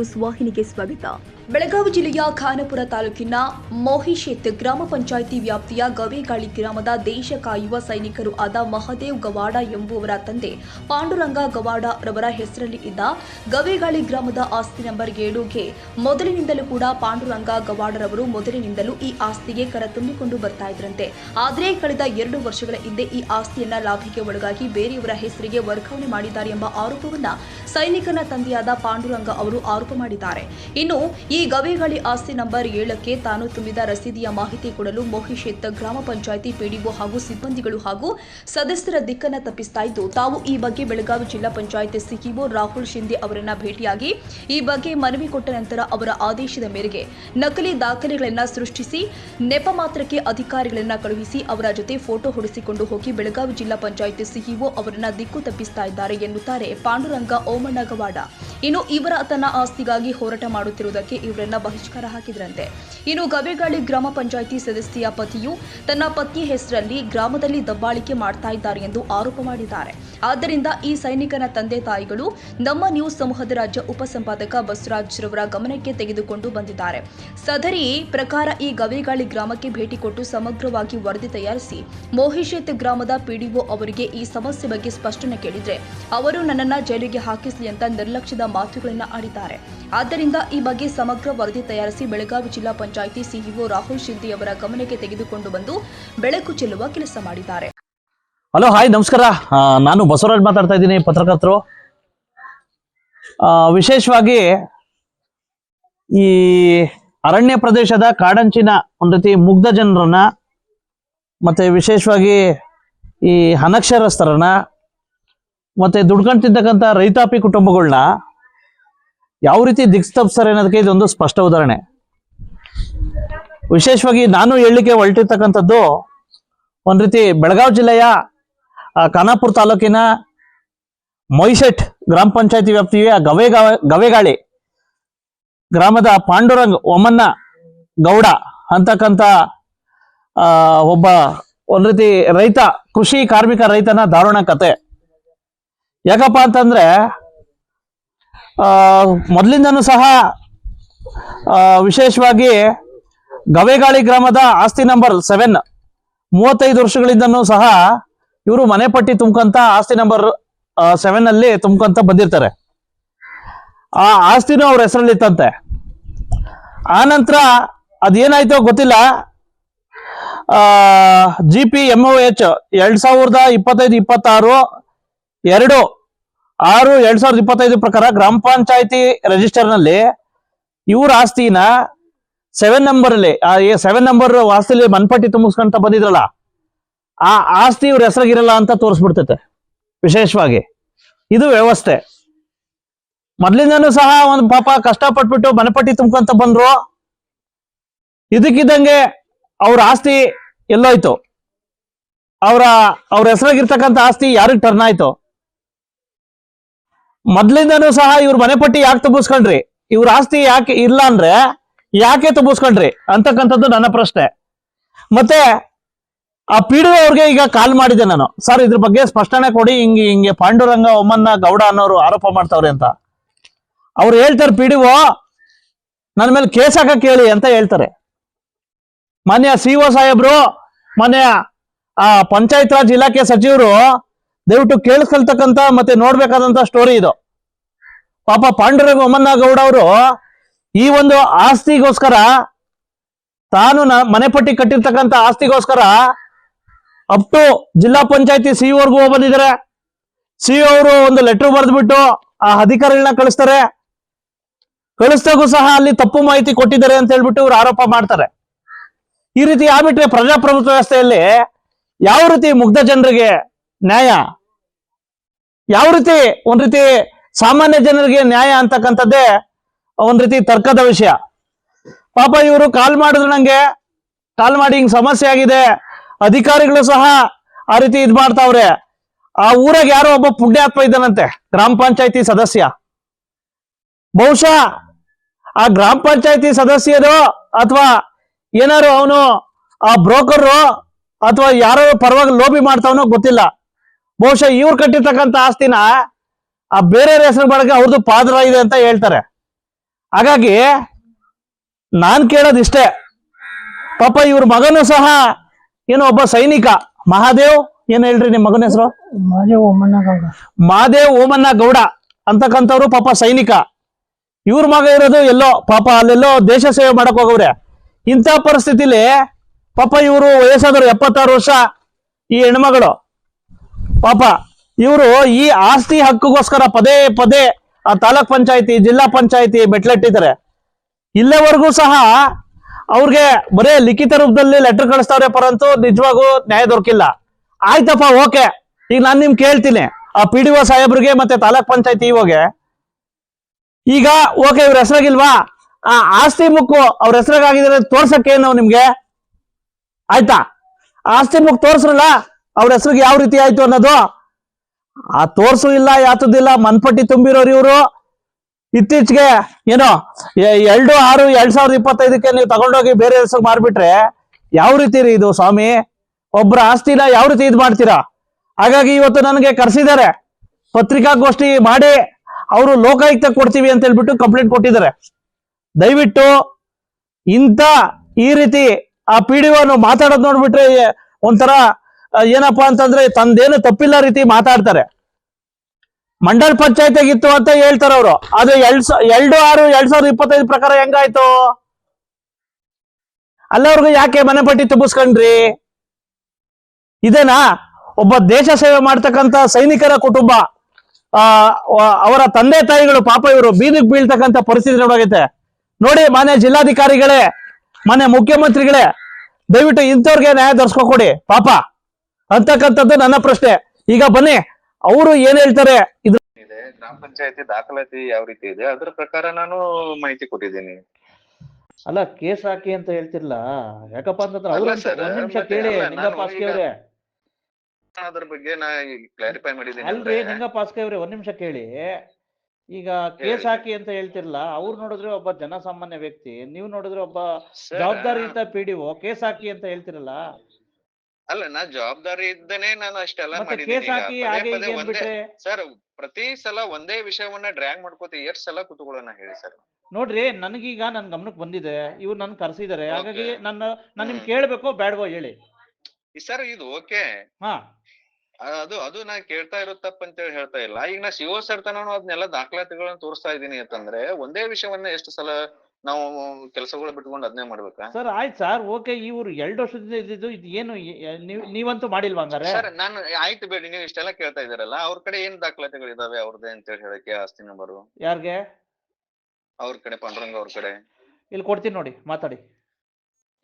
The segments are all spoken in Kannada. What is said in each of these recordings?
ನ್ಯೂಸ್ ವಾಹಿನಿಗೆ ಸ್ವಾಗತ. ಬೆಳಗಾವಿ ಜಿಲ್ಲೆಯ ಖಾನಾಪುರ ತಾಲೂಕಿನ ಮೋಹಿಶೇತ್ ಗ್ರಾಮ ಪಂಚಾಯಿತಿ ವ್ಯಾಪ್ತಿಯ ಗವೇಗಾಳಿ ಗ್ರಾಮದ ದೇಶ ಕಾಯುವ ಸೈನಿಕರು ಆದ ಮಹದೇವ್ ಗವಾಡ ಎಂಬುವರ ತಂದೆ ಪಾಂಡುರಂಗ ಗವಾಡ ರವರ ಹೆಸರಲ್ಲಿ ಇದ್ದ ಗವೇಗಾಳಿ ಗ್ರಾಮದ ಆಸ್ತಿ ನಂಬರ್ ಏಳುಗೆ ಮೊದಲಿನಿಂದಲೂ ಕೂಡ ಪಾಂಡುರಂಗ ಗವಾಡರವರು ಮೊದಲಿನಿಂದಲೂ ಈ ಆಸ್ತಿಗೆ ಕರ ತುಂಬಿಕೊಂಡು ಬರ್ತಾ ಇದ್ರಂತೆ. ಆದರೆ ಕಳೆದ ಎರಡು ವರ್ಷಗಳ ಹಿಂದೆ ಈ ಆಸ್ತಿಯನ್ನ ಲಾಭಕ್ಕೆ ಒಳಗಾಗಿ ಬೇರೆಯವರ ಹೆಸರಿಗೆ ವರ್ಗಾವಣೆ ಮಾಡಿದ್ದಾರೆ ಎಂಬ ಆರೋಪವನ್ನ ಸೈನಿಕನ ತಂದೆಯಾದ ಪಾಂಡುರಂಗ ಅವರು ಆರೋಪ ಮಾಡಿದ್ದಾರೆ. ಇನ್ನು ಈ ಗವಿಗಳಿ ಆಸ್ತಿ ನಂಬರ್ ಏಳಕ್ಕೆ ತಾನು ತುಂಬಿದ ರಸೀದಿಯ ಮಾಹಿತಿ ಕೊಡಲು ಮೋಹಿಶೇತ್ ಗ್ರಾಮ ಪಂಚಾಯಿತಿ ಪಿಡಿಒ ಹಾಗೂ ಸಿಬ್ಬಂದಿಗಳು ಹಾಗೂ ಸದಸ್ಯರ ದಿಕ್ಕನ್ನ ತಪ್ಪಿಸ್ತಾ ಇದ್ದು, ತಾವು ಈ ಬಗ್ಗೆ ಬೆಳಗಾವಿ ಜಿಲ್ಲಾ ಪಂಚಾಯಿತಿ ಸಿಇಒ ರಾಹುಲ್ ಶಿಂದೆ ಅವರನ್ನ ಭೇಟಿಯಾಗಿ ಈ ಬಗ್ಗೆ ಮನವಿ ಕೊಟ್ಟ ನಂತರ ಅವರ ಆದೇಶದ ಮೇರೆಗೆ ನಕಲಿ ದಾಖಲೆಗಳನ್ನು ಸೃಷ್ಟಿಸಿ, ನೆಪ ಮಾತ್ರಕ್ಕೆ ಅಧಿಕಾರಿಗಳನ್ನು ಕಳುಹಿಸಿ ಅವರ ಜೊತೆ ಫೋಟೋ ಹೊಡೆಸಿಕೊಂಡು ಹೋಗಿ ಬೆಳಗಾವಿ ಜಿಲ್ಲಾ ಪಂಚಾಯಿತಿ ಸಿಇಒ ಅವರನ್ನ ದಿಕ್ಕು ತಪ್ಪಿಸ್ತಾ ಇದ್ದಾರೆ ಎನ್ನುತ್ತಾರೆ ಪಾಂಡುರಂಗ ಓಮಣ್ಣಗವಾಡ. ಇನ್ನು ಇವರ ತನ್ನ ಆಸ್ತಿಗಾಗಿ ಹೋರಾಟ ಮಾಡುತ್ತಿರುವುದಕ್ಕೆ ಇವರನ್ನ ಬಹಿಷ್ಕಾರ ಹಾಕಿದ್ರಂತೆ. ಇನ್ನು ಗಬೇಗಾಳಿ ಗ್ರಾಮ ಪಂಚಾಯಿತಿ ಸದಸ್ಯೆಯ ಪತಿಯು ತನ್ನ ಪತ್ನಿ ಹೆಸರಲ್ಲಿ ಗ್ರಾಮದಲ್ಲಿ ದಬ್ಬಾಳಿಕೆ ಮಾಡ್ತಾ ಇದ್ದಾರೆ ಎಂದು ಆರೋಪ ಮಾಡಿದ್ದಾರೆ. ಆದ್ದರಿಂದ ಈ ಸೈನಿಕನ ತಂದೆ ತಾಯಿಗಳು ನಮ್ಮ ನ್ಯೂಸ್ ಸಮೂಹದ ರಾಜ್ಯ ಉಪಸಂಪಾದಕ ಬಸವರಾಜ್ ರವರ ಗಮನಕ್ಕೆ ತೆಗೆದುಕೊಂಡು ಬಂದಿದ್ದಾರೆ. ಸದರಿ ಪ್ರಕಾರ ಈ ಗವೇಗಾಳಿ ಗ್ರಾಮಕ್ಕೆ ಭೇಟಿ ಕೊಟ್ಟು ಸಮಗ್ರವಾಗಿ ವರದಿ ತಯಾರಿಸಿ ಮೋಹಿಶೇತ್ ಗ್ರಾಮದ ಪಿಡಿಒ ಅವರಿಗೆ ಈ ಸಮಸ್ಯೆ ಬಗ್ಗೆ ಸ್ಪಷ್ಟನೆ ಕೇಳಿದ್ರೆ ಅವರು ನನ್ನನ್ನ ಜೈಲಿಗೆ ಹಾಕಿಸಲಿ ಅಂತ ನಿರ್ಲಕ್ಷ್ಯದ ಮಾತುಗಳನ್ನು ಆಡಿದ್ದಾರೆ. ಆದ್ದರಿಂದ ಈ ಬಗ್ಗೆ ಸಮಗ್ರ ವರದಿ ತಯಾರಿಸಿ ಬೆಳಗಾವಿ ಜಿಲ್ಲಾ ಪಂಚಾಯಿತಿ ಸಿಇಒ ರಾಹುಲ್ ಶಿಂದಿ ಅವರ ಗಮನಕ್ಕೆ ತೆಗೆದುಕೊಂಡು ಬಂದು ಬೆಳಕು ಚೆಲ್ಲುವ ಕೆಲಸ ಮಾಡಿದ್ದಾರೆ. ಹಲೋ, ಹಾಯ್, ನಮಸ್ಕಾರ. ನಾನು ಬಸವರಾಜ್ ಮಾತಾಡ್ತಾ ಇದ್ದೀನಿ, ಪತ್ರಕರ್ತರು. ವಿಶೇಷವಾಗಿ ಈ ಅರಣ್ಯ ಪ್ರದೇಶದ ಕಾಡಂಚಿನ ಒಂದು ರೀತಿ ಮುಗ್ಧ ಜನರನ್ನ, ಮತ್ತೆ ವಿಶೇಷವಾಗಿ ಈ ಅನಕ್ಷರಸ್ಥರನ್ನ, ಮತ್ತೆ ದುಡ್ಕೊಂತಿರ್ತಕ್ಕಂಥ ರೈತಾಪಿ ಕುಟುಂಬಗಳನ್ನ ಯಾವ ರೀತಿ ದಿಕ್ಸ್ತಪ್ಸ್ತಾರೆ ಅನ್ನೋದಕ್ಕೆ ಇದೊಂದು ಸ್ಪಷ್ಟ ಉದಾಹರಣೆ. ವಿಶೇಷವಾಗಿ ನಾನು ಹೇಳಲಿಕ್ಕೆ ಹೊರಟಿರ್ತಕ್ಕಂಥದ್ದು ಒಂದ್ ರೀತಿ ಬೆಳಗಾವಿ ಜಿಲ್ಲೆಯ ಖಾನಾಪುರ ತಾಲೂಕಿನ ಮೊಯ್ಸೆಟ್ ಗ್ರಾಮ ಪಂಚಾಯತಿ ವ್ಯಾಪ್ತಿಯ ಗವೇಗಾವ ಗವೇಗಾಳಿ ಗ್ರಾಮದ ಪಾಂಡುರಂಗ್ ಒಮ್ಮನ್ನ ಗೌಡ ಅಂತಕ್ಕಂಥ ಒಬ್ಬ ಒಂದ್ ರೀತಿ ರೈತ, ಕೃಷಿ ಕಾರ್ಮಿಕ ರೈತನ ದಾರುಣ ಕತೆ. ಯಾಕಪ್ಪ ಅಂತಂದ್ರೆ ಮೊದಲಿಂದನೂ ಸಹ ವಿಶೇಷವಾಗಿ ಗವೆಗಾಳಿ ಗ್ರಾಮದ ಆಸ್ತಿ ನಂಬರ್ ಸೆವೆನ್, ಮೂವತ್ತೈದು ವರ್ಷಗಳಿಂದನೂ ಸಹ ಇವರು ಮನೆ ಪಟ್ಟಿ ತುಂಬ್ಕೊಂತ ಆಸ್ತಿ ನಂಬರ್ ಸೆವೆನ್ ಅಲ್ಲಿ ತುಂಬ್ಕೊಂತ ಬಂದಿರ್ತಾರೆ. ಆ ಆಸ್ತಿನೂ ಅವ್ರ ಹೆಸರಲ್ಲಿ ಇತ್ತಂತೆ ಆ ನಂತರ ಅದೇನಾಯ್ತೋ ಗೊತ್ತಿಲ್ಲ. ಜಿ ಪಿ ಎಂ ಎಚ್ ಎರಡ್ ಸಾವಿರದ ಇಪ್ಪತ್ತೈದು, ಇಪ್ಪತ್ತಾರು, ಎರಡು ಆರು ಎರಡ್ ಸಾವಿರದ ಇಪ್ಪತ್ತೈದು ಪ್ರಕಾರ ಗ್ರಾಮ ಪಂಚಾಯತಿ ರಿಜಿಸ್ಟರ್ನಲ್ಲಿ ಇವ್ರ ಆಸ್ತಿನ ಸೆವೆನ್ ನಂಬರ್ ಅಲ್ಲಿ ಸೆವೆನ್ ನಂಬರ್ ಆಸ್ತಿಲಿ ಮನ್ಪಟ್ಟಿ ತುಂಬಿಸ್ಕೊಂತ ಬಂದಿದ್ರಲ್ಲ, ಆ ಆಸ್ತಿ ಇವ್ರ ಹೆಸರಾಗಿರಲ್ಲ ಅಂತ ತೋರಿಸ್ಬಿಡ್ತೈತೆ, ವಿಶೇಷವಾಗಿ. ಇದು ವ್ಯವಸ್ಥೆ. ಮೊದ್ಲಿಂದನೂ ಸಹ ಒಂದು ಪಾಪ ಕಷ್ಟಪಟ್ಬಿಟ್ಟು ಮನಪಟ್ಟಿ ತುಂಬ್ಕೊಂತ ಬಂದ್ರು. ಇದಕ್ಕಿದ್ದಂಗೆ ಅವ್ರ ಆಸ್ತಿ ಎಲ್ಲೋಯ್ತು. ಅವರ, ಅವ್ರ ಹೆಸರಾಗಿರ್ತಕ್ಕಂಥ ಆಸ್ತಿ ಯಾರಿಗ್ ಟರ್ನ್ ಆಯ್ತು? ಮೊದ್ಲಿಂದನೂ ಸಹ ಇವ್ರ ಮನೆಪಟ್ಟಿ ಯಾಕೆ ತುಂಬಿಸ್ಕೊಂಡ್ರಿ ಇವ್ರ ಆಸ್ತಿ ಯಾಕೆ ಇಲ್ಲ ಅಂದ್ರೆ ಯಾಕೆ ತಪ್ಪಿಸ್ಕೊಂಡ್ರಿ ಅಂತಕ್ಕಂಥದ್ದು ನನ್ನ ಪ್ರಶ್ನೆ. ಮತ್ತೆ ಆ ಪಿಡಿಒ ಅವ್ರಿಗೆ ಈಗ ಕಾಲ್ ಮಾಡಿದೆ ನಾನು. ಸರ್, ಇದ್ರ ಬಗ್ಗೆ ಸ್ಪಷ್ಟನೆ ಕೊಡಿ. ಹಿಂಗೆ ಹಿಂಗೆ ಪಾಂಡುರಂಗ ಒಮ್ಮನ್ನ ಗೌಡ ಅನ್ನೋರು ಆರೋಪ ಮಾಡ್ತಾವ್ರೆ ಅಂತ. ಅವ್ರು ಹೇಳ್ತಾರೆ ಪಿಡಿಒ ನನ್ನ ಮೇಲೆ ಕೇಸ್ ಹಾಕಕ್ಕೆ ಕೇಳಿ ಅಂತ ಹೇಳ್ತಾರೆ. ಮಾನ್ಯ ಸಿ ಒ ಸಾಹೇಬ್ರು, ಮಾನ್ಯ ಆ ಪಂಚಾಯತ್ ರಾಜ್ ಇಲಾಖೆ ಸಚಿವರು ದಯವಿಟ್ಟು ಕೇಳಿಸ್ಕೊಳ್ತಕ್ಕಂತ ಮತ್ತೆ ನೋಡ್ಬೇಕಾದಂತ ಸ್ಟೋರಿ ಇದು. ಪಾಪ ಪಾಂಡುರಂಗ ಒಮ್ಮನ್ನ ಗೌಡ ಅವರು ಈ ಒಂದು ಆಸ್ತಿಗೋಸ್ಕರ ತಾನು ಮನೆ ಪಟ್ಟಿ ಕಟ್ಟಿರ್ತಕ್ಕಂಥ ಆಸ್ತಿಗೋಸ್ಕರ ಅಪ್ ಟು ಜಿಲ್ಲಾ ಪಂಚಾಯತಿ ಸಿ ವರ್ಗೂ ಬಂದಿದ್ದಾರೆ ಸಿ ಅವರು ಒಂದು ಲೆಟರ್ ಬರೆದ್ಬಿಟ್ಟು ಆ ಅಧಿಕಾರಿಗಳನ್ನ ಕಳಿಸ್ತಾರೆ. ಕಳಿಸ್ದಾಗೂ ಸಹ ಅಲ್ಲಿ ತಪ್ಪು ಮಾಹಿತಿ ಕೊಟ್ಟಿದ್ದಾರೆ ಅಂತ ಹೇಳ್ಬಿಟ್ಟು ಇವ್ರು ಆರೋಪ ಮಾಡ್ತಾರೆ. ಈ ರೀತಿ ಆಗ್ಬಿಟ್ರೆ ಪ್ರಜಾಪ್ರಭುತ್ವ ವ್ಯವಸ್ಥೆಯಲ್ಲಿ ಯಾವ ರೀತಿ ಮುಗ್ಧ ಜನರಿಗೆ ನ್ಯಾಯ? ಯಾವ ರೀತಿ ಒಂದ್ ರೀತಿ ಸಾಮಾನ್ಯ ಜನರಿಗೆ ನ್ಯಾಯ ಅಂತಕ್ಕಂಥದ್ದೇ ಒಂದ್ ರೀತಿ ತರ್ಕದ ವಿಷಯ. ಪಾಪ ಇವರು ಕಾಲ್ ಮಾಡಿದ್ರು ನಂಗೆ, ಕಾಲ್ ಮಾಡಿ ಹಿಂಗ್ ಸಮಸ್ಯೆ ಆಗಿದೆ, ಅಧಿಕಾರಿಗಳು ಸಹ ಆ ರೀತಿ ಇದ್ ಮಾಡ್ತಾವ್ರೆ. ಆ ಊರಾಗ ಯಾರೋ ಒಬ್ಬ ಪುಣ್ಯಾತ್ಮ ಇದ್ದಾನಂತೆ, ಗ್ರಾಮ ಪಂಚಾಯತಿ ಸದಸ್ಯ. ಬಹುಶಃ ಆ ಗ್ರಾಮ ಪಂಚಾಯತಿ ಸದಸ್ಯರು ಅಥವಾ ಏನಾರು ಅವನು ಆ ಬ್ರೋಕರು ಅಥವಾ ಯಾರೋ ಪರವಾಗಿ ಲೋಬಿ ಮಾಡ್ತಾವನೋ ಗೊತ್ತಿಲ್ಲ. ಬಹುಶಃ ಇವ್ರು ಕಟ್ಟಿರ್ತಕ್ಕಂಥ ಆಸ್ತಿನ ಆ ಬೇರೆ ಹೆಸರು ಬಳಕೆ ಅವ್ರದ್ದು ಪಾದ್ರ ಇದೆ ಅಂತ ಹೇಳ್ತಾರೆ. ಹಾಗಾಗಿ ನಾನ್ ಕೇಳೋದಿಷ್ಟೇ ಪಾಪ ಇವ್ರ ಮಗನು ಸಹ ಏನೋ ಒಬ್ಬ ಸೈನಿಕ. ಮಹಾದೇವ್ ಏನ್ ಹೇಳ್ರಿ ನಿಮ್ ಮಗನ ಹೆಸರು? ಮಹಾದೇವ್ ಓಮಣ್ಣ ಗೌಡ ಮಹಾದೇವ್ ಓಮಣ್ಣ ಗೌಡ ಅಂತಕ್ಕಂಥವ್ರು ಪಾಪ ಸೈನಿಕ. ಇವ್ರ ಮಗ ಇರೋದು ಎಲ್ಲೋ ಪಾಪ ಅಲ್ಲೆಲ್ಲೋ ದೇಶ ಸೇವೆ ಮಾಡಕ್ ಹೋಗವ್ರೆ. ಇಂಥ ಪರಿಸ್ಥಿತಿಲಿ ಪಾಪ ಇವರು ವಯಸ್ಸಾದ್ರು ಎಪ್ಪತ್ತಾರು ವರ್ಷ ಈ ಹೆಣ್ಮಗಳು. ಪಾಪ, ಇವರು ಈ ಆಸ್ತಿ ಹಕ್ಕಿಗೋಸ್ಕರ ಪದೇ ಪದೇ ಆ ತಾಲೂಕ್ ಪಂಚಾಯತಿ, ಜಿಲ್ಲಾ ಪಂಚಾಯತಿ ಬೆಟ್ಲೆಟ್ಟಿದ್ದಾರೆ. ಇಲ್ಲೇವರೆಗೂ ಸಹ ಅವ್ರಿಗೆ ಬರೇ ಲಿಖಿತ ರೂಪದಲ್ಲಿ ಲೆಟರ್ ಕಳಿಸ್ತಾವ್ರೆ ಪರಂತು ನಿಜವಾಗೂ ನ್ಯಾಯ ದೊರಕಿಲ್ಲ. ಆಯ್ತಪ್ಪ, ಓಕೆ. ಈಗ ನಾನು ನಿಮ್ ಕೇಳ್ತೀನಿ. ಆ ಪಿ ಡಿ ಒ ಸಾಹೇಬ್ರಿಗೆ ಮತ್ತೆ ತಾಲೂಕ್ ಪಂಚಾಯತಿ ಇವಾಗೆ ಈಗ, ಓಕೆ, ಇವ್ರ ಹೆಸರಾಗಿಲ್ವಾ? ಆ ಆಸ್ತಿ ಮುಕ್ಕು ಅವ್ರ ಹೆಸರಾಗಿದ್ರೆ ತೋರ್ಸಕ್ಕೇನು ನಿಮ್ಗೆ? ಆಯ್ತಾ? ಆಸ್ತಿ ಮುಕ್ ತೋರ್ಸ್ರಲ್ಲ? ಅವ್ರ ಹೆಸರಿಗೆ ಯಾವ ರೀತಿ ಆಯ್ತು ಅನ್ನೋದು ಆ ತೋರ್ಸು ಇಲ್ಲ ಯಾತದಿಲ್ಲ ಮನ್ಪಟ್ಟಿ ತುಂಬಿರೋರು ಇವರು. ಇತ್ತೀಚೆಗೆ ಏನೋ ಎರಡು ಆರು, ಎರಡ್ ಸಾವಿರದ ಇಪ್ಪತ್ತೈದಕ್ಕೆ ನೀವು ತಗೊಂಡೋಗಿ ಬೇರೆ ಹೆಸರು ಮಾರ್ಬಿಟ್ರೆ ಯಾವ ರೀತಿ ರೀ ಇದು ಸ್ವಾಮಿ? ಒಬ್ಬರ ಆಸ್ತಿನ ಯಾವ ರೀತಿ ಇದು ಮಾಡ್ತೀರಾ? ಹಾಗಾಗಿ ಇವತ್ತು ನನಗೆ ಕರೆಸಿದ್ದಾರೆ. ಪತ್ರಿಕಾಗೋಷ್ಠಿ ಮಾಡಿ ಅವರು ಲೋಕಾಯುಕ್ತ ಕೊಡ್ತೀವಿ ಅಂತ ಹೇಳ್ಬಿಟ್ಟು ಕಂಪ್ಲೇಂಟ್ ಕೊಟ್ಟಿದ್ದಾರೆ. ದಯವಿಟ್ಟು ಇಂಥ ಈ ರೀತಿ ಆ ಪಿ ಡಿ ಮಾತಾಡೋದು ನೋಡ್ಬಿಟ್ರೆ ಒಂಥರ ಏನಪ್ಪಾ ಅಂತಂದ್ರೆ ತಂದೇನು ತಪ್ಪಿಲ್ಲ ರೀತಿ ಮಾತಾಡ್ತಾರೆ. ಮಂಡಲ್ ಪಂಚಾಯತ್ ಆಗಿತ್ತು ಅಂತ ಹೇಳ್ತಾರ ಅವರು. ಅದು ಎರಡ್ ಎರಡು ಆರು ಎರಡ್ ಸಾವಿರದ ಇಪ್ಪತ್ತೈದು ಪ್ರಕಾರ ಹೆಂಗಾಯ್ತು? ಅಲ್ಲವ್ರಿಗೂ ಯಾಕೆ ಮನೆ ಪಟ್ಟಿ ತುಂಬಿಸ್ಕೊಂಡ್ರಿ? ಇದೇನಾ? ಒಬ್ಬ ದೇಶ ಸೇವೆ ಮಾಡ್ತಕ್ಕಂತ ಸೈನಿಕರ ಕುಟುಂಬ. ಆ ಅವರ ತಂದೆ ತಾಯಿಗಳು ಪಾಪ ಇವರು ಬೀದಿಗೆ ಬೀಳ್ತಕ್ಕಂತ ಪರಿಸ್ಥಿತಿ ನೋಡೋಗೈತೆ. ನೋಡಿ ಮಾನ್ಯ ಜಿಲ್ಲಾಧಿಕಾರಿಗಳೇ ಮನೆ ಮುಖ್ಯಮಂತ್ರಿಗಳೇ, ದಯವಿಟ್ಟು ಇಂಥವ್ರಿಗೆ ನ್ಯಾಯ ದೊರಸ್ಕೊಕೊಡಿ ಪಾಪ. ಅಂತಕ್ಕಂಥದ್ದು ನನ್ನ ಪ್ರಶ್ನೆ. ಈಗ ಬನ್ನಿ ಅವರು ಏನ್ ಹೇಳ್ತಾರೆ? ಇದು ಇದೆ ಗ್ರಾಮ ಪಂಚಾಯತಿ ದಾಖಲಾತಿ ಯಾವ ರೀತಿ ಇದೆ? ಅದ್ರ ಪ್ರಕಾರ ನಾನು ಮಾಹಿತಿ ಕೊಟ್ಟಿದ್ದೀನಿ. ಅಲ್ಲ ಕೇಸ್ ಹಾಕಿ ಅಂತ ಹೇಳ್ತಿರ್ಲ? ಯಾಕಪ್ಪ ಅಂತಂದ್ರೆ ಅಲ್ಲ ಅವ್ರು sir, ಒಂದ್ ನಿಮಿಷ ಮತ್ತೆ ಕೇಳಿ ಅಲ್ಲ, ನಿಂಗಪ್ಪ ನಾನು ಹಾಸ್ಕೆ ಈಗ- ಅವ್ರೆ ಅದ್ರ ಬಗ್ಗೆ ನಾ ಕ್ಲಾರಿಫೈ ಮಾಡಿದ್ದೀನಿ ಅಲ್ರಿ ಅಂದ್ರೆ, ನಿಂಗಪ್ಪ ಅವ್ರೆ ಒಂದ್ ನಿಮಿಷ ಕೇಳಿ. ಈಗ ಕೇಸ್ ಹೇಳಿ. ಹಾಕಿ ಅಂತ ಹೇಳ್ತಿರ್ಲ? ಅವ್ರು ನೋಡಿದ್ರೆ ಒಬ್ಬ ಜನಸಾಮಾನ್ಯ ವ್ಯಕ್ತಿ ನೀವು ನೋಡಿದ್ರೆ ಒಬ್ಬ sir, ಜವಾಬ್ದಾರಿಯುತ ಪಿ ಡಿ ಕೇಸ್ ಹಾಕಿ ಅಂತ ಹೇಳ್ತಿರಲ್ಲ? ಅಲ್ಲ ನಾ ಜವಾಬ್ದಾರಿ ಇದ್ದೇನೆ ನಾನು ಅಷ್ಟೆಲ್ಲ ಮಾಡಿದ್ದೀನಿ ಸರ್ ಪ್ರತಿ ಸಲ ಒಂದೇ ವಿಷಯವನ್ನ ಡ್ರ್ಯಾಗ್ ಮಾಡ್ಕೋತಿ ಎಷ್ಟ್ ಸಲ ಕುತ್ಕೊಳ್ಳೋಣ ಹೇಳಿ ಸರ್. ನೋಡ್ರಿ ನನಗೀಗ ನನ್ ಗಮನಕ್ಕೆ ಬಂದಿದೆ. ಇವ್ರು ನನ್ ಕರ್ಸಿದಾರೆ. ಹಾಗಾಗಿ. ನನ್ನ ನಾನು ನಿಮ್ಗೆ ಕೇಳ್ಬೇಕು ಬೇಡವೋ ಹೇಳಿ. ಸರ್ ಇದು ಓಕೆ. ಹಾ. ಅದು ಅದು ನಾ ಕೇಳ್ತಾ ಇರೋ ತಪ್ಪ ಅಂತ ಹೇಳಿ ಹೇಳ್ತಾ ಇಲ್ಲ. ಈಗ ನಾ ಸಿಒ ಸರ್ ತನೂ ಅದನ್ನೆಲ್ಲ ದಾಖಲಾತಿಗಳನ್ನ ತೋರಿಸ್ತಾ ಇದ್ದೀನಿ ಅಂತಂದ್ರೆ ಒಂದೇ ವಿಷಯವನ್ನ ಎಷ್ಟು ಸಲ ನಾವು ಕೆಲಸಗಳು ಬಿಟ್ಕೊಂಡು ಅದನ್ನೇ ಮಾಡ್ಬೇಕಾ? ಸರ್ ಆಯ್ತು ಸರ್. ಓಕೆ ಇವ್ರು ಎರಡು ವರ್ಷದಿಂದ ಇದ್ದಿದ್ದು ಇದು ಏನು ನೀವ್ ನೀವಂತೂ ಮಾಡಿಲ್ವಾ ಹಂಗಾರೆ? ಸರ್ ನಾನು ಆಯ್ತು ಬೇಡಿ ನೀವು ಇಷ್ಟೆಲ್ಲ ಕೇಳ್ತಾ ಇದ್ದೀರಲ್ಲ. ಅವ್ರ ಕಡೆ ಏನ್ ದಾಖಲಾತಿಗಳು ಇದಾವೆ ಅವ್ರದ್ದೇ ಅಂತ ಹೇಳಿ ಹೇಳಕ್ಕೆ ಆಸ್ತಿ ನಂಬರು? ಯಾರ್ಗೆ? ಅವ್ರ ಕಡೆ ಪಾಂಡುರಂಗ ಅವ್ರ ಕಡೆ. ಇಲ್ಲಿ ಕೊಡ್ತೀನಿ ನೋಡಿ ಮಾತಾಡಿ.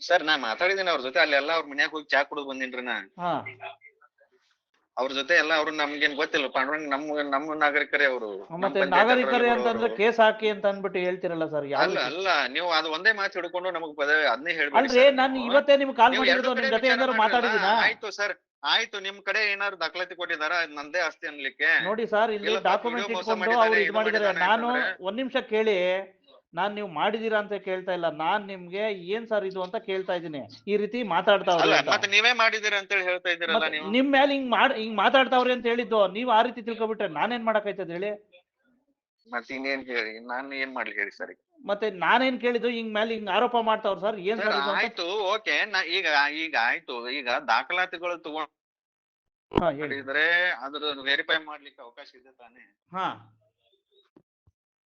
ಸರ್ ನಾ ಮಾತಾಡಿದ್ದೀನಿ ಅವ್ರ ಜೊತೆ. ಅಲ್ಲೆಲ್ಲ ಅವ್ರ ಮನ್ಯಾಗ ಹೋಗಿ ಚಾ ಕುಡಿದು ಬಂದಿನ್ರಿ ನಾ. ಹಾ. ಅವ್ರ ಜೊತೆ ಎಲ್ಲ ಅವ್ರು ನಮ್ಗೇನ್ ಗೊತ್ತಿಲ್ಲ ಪಾಂಡುರಂಗ ನಮ್ ನಮ್ಮ ನಾಗರಿಕರೇ ಅವರು. ಮತ್ತೆ ನಾಗರಿಕರೇ ಅಂತಂದ್ರೆ ಕೇಸ್ ಹಾಕಿ ಅಂತ ಅನ್ಬಿಟ್ಟು ಹೇಳ್ತಿರಲ್ಲ ಸರ್ ಅಲ್ಲ ಅಲ್ಲ ನೀವು ಅದು ಒಂದೇ ಮಾತು ಹಿಡ್ಕೊಂಡು ನಮಗ್ ಪದೇ ಅದನ್ನೇ ಹೇಳ್ಬೇಕು ನಾನು ಇವತ್ತೇ ನಿಮ್ಗೆ ಕಾಲ್ ಮಾಡಿರೋದು ನಿಮ್ ಜೊತೆ ಏನಾದ್ರು ಮಾಡಿರಲ್ಲ? ಆಯ್ತು ಸರ್ ಆಯ್ತು ನಿಮ್ ಕಡೆ ಏನಾದ್ರು ದಾಖಲಾತಿ ಕೊಟ್ಟಿದಾರ ನಂದೇ ಆಸ್ತಿ ಅನ್ಲಿಕ್ಕೆ. ನೋಡಿ ಸರ್ ಇಲ್ಲಿ ಡಾಕ್ಯುಮೆಂಟ್ ಇಟ್ಕೊಂಡು ಅವ್ರು ಇದು ನಾನು? ಒಂದ್ ನಿಮಿಷ ಕೇಳಿ ನಾನ್ ನೀವು ಮಾಡಿದೀರಾ ಅಂತ ಕೇಳ್ತಾ ಇಲ್ಲ. ನಾನ್ ನಿಮ್ಗೆ ಏನ್ ಸರ್ ಇದು ಅಂತ ಕೇಳ್ತಾ ಇದೀನಿ ಈ ರೀತಿ ಮಾತಾಡ್ತಾವ್ರೆ ಮತ್ತೆ ನೀವೇ ಮಾಡಿದೀರ ಅಂತ ಹೇಳಿ ಹೇಳ್ತಾ ಇದ್ದೀರಲ್ಲ ನೀವು? ನಿಮ್ ಮೇಲೆ ಹಿಂಗ್ ಮಾಡ್ ಹಿಂಗ್ ಮಾತಾಡ್ತಾವ್ರೆ ಅಂತ ಹೇಳಿದ್ದು. ನೀವ್ ಆ ರೀತಿ ತಿಳ್ಕೊಬಿಟ್ರೆ ನಾನೇನ್ ಮಾಡಕ್ಕಾಯ್ತದ ಹೇಳಿ? ಮತ್ತೆ ಇನ್ನೇನ್ ಹೇಳಿ? ನಾನು ಏನ್ ಮಾಡ್ಲಿ ಹೇಳಿ ಸರ್ ಮತ್ತೆ ನಾನೇನ್ ಕೇಳಿದ್ದು? ಹಿಂಗ್ ಮೇಲೆ ಹಿಂಗ್ ಆರೋಪ ಮಾಡ್ತಾವ್ರ ಸರ್? ಏನ್ ಸರ್ ಆಯ್ತು ಓಕೆ. ನಾ ಈಗ ಈಗ ಆಯ್ತು. ಈಗ ದಾಖಲಾತಿಗಳು ತಗೊಂಡ್ರೆ ಹಾ ಹೇಳಿ. ಮಾಡಿದ್ರೆ ಅದ್ರ ವೆರಿಫೈ ಮಾಡ್ಲಿಕ್ಕೆ ಅವಕಾಶ ಇದೆ ತಾನೇ? ಹಾ.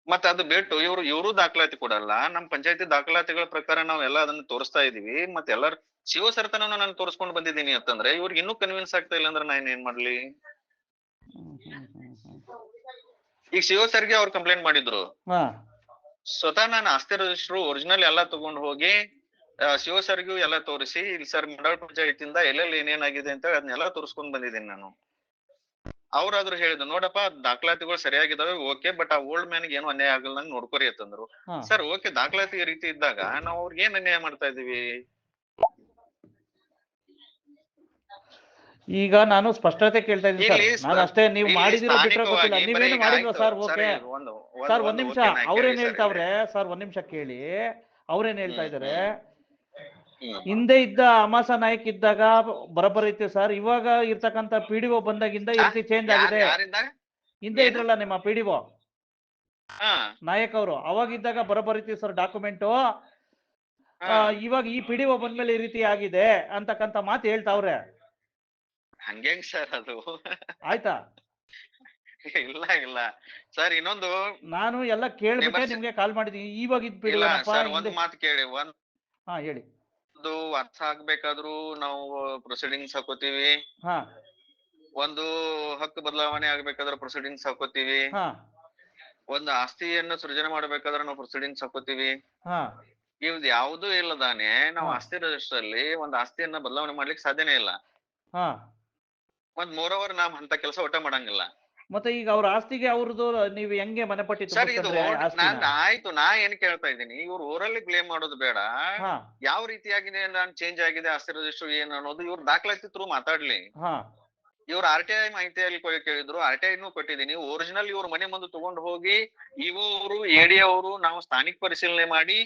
ಮತ್ತೆ ಅದು ಬಿಟ್ಟು ಇವ್ರು ಇವರು ದಾಖಲಾತಿ ಕೊಡಲ್ಲ. ನಮ್ ಪಂಚಾಯತಿ ದಾಖಲಾತಿಗಳ ಪ್ರಕಾರ ನಾವ್ ಎಲ್ಲ ಅದನ್ನ ತೋರಿಸ್ತಾ ಇದೀವಿ. ಮತ್ತೆ ಎಲ್ಲಾರು ಶಿವ ಸರ್ತನ ನಾನು ತೋರಿಸ್ಕೊಂಡು ಬಂದಿದ್ದೀನಿ ಅಂತಂದ್ರೆ ಇವ್ರಿಗೆ ಇನ್ನೂ ಕನ್ವಿನ್ಸ್ ಆಗ್ತಾ ಇಲ್ಲ ಅಂದ್ರೆ ನಾನು ಏನ್ ಮಾಡ್ಲಿ. ಈಗ ಶಿವ ಸರ್ಗೆ ಅವ್ರು ಕಂಪ್ಲೇಂಟ್ ಮಾಡಿದ್ರು. ಸ್ವತಃ ನಾನು ಆಸ್ತಿ ರಿಜಿಸ್ಟ್ರು ಒರಿಜಿನಲ್ ಎಲ್ಲ ತಗೊಂಡು ಹೋಗಿ ಶಿವ ಸರ್ಗೂ ಎಲ್ಲ ತೋರಿಸಿ ಇಲ್ಲಿ ಸರ್ ಮಂಡಳ ಪಂಚಾಯತಿಯಿಂದ ಎಲ್ಲೆಲ್ಲಿ ಏನೇನಾಗಿದೆ ಅಂತ ಅದನ್ನೆಲ್ಲ ತೋರಿಸ್ಕೊಂಡ್ ಬಂದಿದ್ದೀನಿ ನಾನು. ಅವ್ರಾದ್ರು ಹೇಳಿದ್ರು ನೋಡಪ್ಪ ದಾಖಲಾತಿಗಳು ಸರಿಯಾಗಿದಾವೆ ಓಕೆ ಬಟ್ ಆ ಓಲ್ಡ್ ಮ್ಯಾನ್ಗೆ ಏನು ಅನ್ಯಾಯ ಆಗಲ್ದಂಗ್ ನೋಡ್ಕೊರಿ ಅಂತಂದ್ರು. ಸರ್ ಓಕೆ ದಾಖಲಾತಿ ಈ ರೀತಿ ಇದ್ದಾಗ ನಾವು ಅವ್ರಿಗೆ ಏನ್ ಅನ್ಯಾಯ ಮಾಡ್ತಾ ಇದೀವಿ? ಈಗ ನಾನು ಸ್ಪಷ್ಟತೆ ಕೇಳ್ತಾ ಇದ್ದೀನಿ ಸರ್. ನಾನು ಅಷ್ಟೇ ನೀವು ಮಾಡಿದಿರೋ ಬಿಟ್ಟರೆ ಗೊತ್ತಿಲ್ಲ. ನೀವೇನು ಬರೀ ಸರ್? ಓಕೆ. ಸರ್ ಒಂದ್ ನಿಮಿಷ. ಅವ್ರೇನ್ ಹೇಳ್ತಾವ್ರೆ? ಸರ್ ಒಂದ್ ನಿಮಿಷ ಕೇಳಿ. ಅವ್ರೇನ್ ಹೇಳ್ತಾ ಇದಾರೆ. ಹಿಂದೆ ಇದ್ದ ಅಮಾಸ ನಾಯಕ್ ಇದ್ದಾಗ ಬರಬರ ಇತ್ತು ಸರ್. ಇವಾಗ ಇರ್ತಕ್ಕಂತ ಪಿ ಡಿ ಒ ಬಂದಾಗಿಂದ ಈ ರೀತಿ ಚೇಂಜ್ ಆಗಿದೆ. ಹಿಂದೆ ಇದ್ರಲ್ಲ ನಿಮ್ಮ ಪಿ ಡಿ ಒ ಹಾ. ನಾಯಕ್ ಅವರು. ಅವಾಗಿದ್ದಾಗ ಬರೋಬರಿತೀವಿ ಸರ್ ಡಾಕ್ಯುಮೆಂಟ್. ಇವಾಗ ಈ ಪಿ ಡಿ ಒ ಬಂದ್ಮೇಲೆ ಈ ರೀತಿ ಆಗಿದೆ ಅಂತಕ್ಕಂತ ಮಾತು ಹೇಳ್ತಾವ್ರೆ. ಹಂಗೆಂಗ್ ಸರ್ ಅದು? ಆಯ್ತಾ? ಇಲ್ಲ ಇಲ್ಲ. ಸರ್ ಇನ್ನೊಂದು. ನಾನು ಎಲ್ಲ ಕೇಳ್ಬಿಟ್ಟೆ ನಿಮ್ಗೆ ಕಾಲ್ ಮಾಡಿದೀನಿ ಇವಾಗ ಇದ್ ಒಂದ್ ಮಾತು ಕೇಳಿ ಒಂದ್ ಹಾ ಹೇಳಿ. ಒಂದು ಅರ್ಥ ಆಗ್ಬೇಕಾದ್ರು ನಾವು ಪ್ರೊಸೀಡಿಂಗ್ಸ್ ಹಾಕೋತೀವಿ. ಹಾ. ಒಂದು ಹಕ್ಕು ಬದಲಾವಣೆ ಆಗ್ಬೇಕಾದ್ರೆ ಪ್ರೊಸೀಡಿಂಗ್ಸ್ ಹಾಕೋತೀವಿ. ಹಾ. ಒಂದು ಆಸ್ತಿಯನ್ನು ಸೃಜನೆ ಮಾಡ್ಬೇಕಾದ್ರೆ ನಾವು ಪ್ರೊಸೀಡಿಂಗ್ಸ್ ಹಾಕೋತೀವಿ. ಹಾ. ಇವ್ದು ಯಾವ್ದು ಇಲ್ಲದಾನೆ ನಾವು. ಆಸ್ತಿ ರಿಜಿಸ್ಟರ್ ಅಲ್ಲಿ ಒಂದು ಆಸ್ತಿಯನ್ನ ಬದಲಾವಣೆ ಮಾಡ್ಲಿಕ್ಕೆ ಸಾಧ್ಯನೇ ಇಲ್ಲ. ಹಾ. ಒಂದ್ ಮೋರ್ ಓವರ್ ನಾವ್ ಅಂತ ಕೆಲಸ ಒಟ್ಟ ಮಾಡಂಗಿಲ್ಲ. ಮತ್ತೆ ಈಗ ಅವ್ರ ಆಸ್ತಿಗೆ ಅವ್ರದ್ದು ನೀವು ಹೆಂಗೆ ಮನೆ ಪಟ್ಟಿ ಆಯ್ತು ನಾ ಏನ್ ಕೇಳ್ತಾ ಇದ್ದೀನಿ ಇವ್ರು ಓರಲ್ಲಿ ಬ್ಲೇಮ್ ಮಾಡೋದು ಬೇಡ. ಯಾವ ರೀತಿಯಾಗಿದೆ ನಾನು ಚೇಂಜ್ ಆಗಿದೆ ಆಸ್ತಿ ರಿಜಿಸ್ಟರ್ ಏನು ಅನ್ನೋದು ಇವ್ರು ದಾಖಲಾತಿ ತ್ರೂ ಮಾತಾಡ್ಲಿ ಇವ್ರು ಆರ್ ಟಿ ಐ ಮಾಹಿತಿಯಲ್ಲಿ ಕೇಳಿದ್ರು ಆರ್ ಟಿ ಐನು ಕೊಟ್ಟಿದ್ದೀನಿ ಒರಿಜಿನಲ್ ಇವ್ರ ಮನೆ ಮುಂದೆ ತಗೊಂಡು ಹೋಗಿ ಇವರು ಎ ಎಡಿ ಅವರು ನಾವು ಸ್ಥಾನಿಕ ಪರಿಶೀಲನೆ ಮಾಡಿ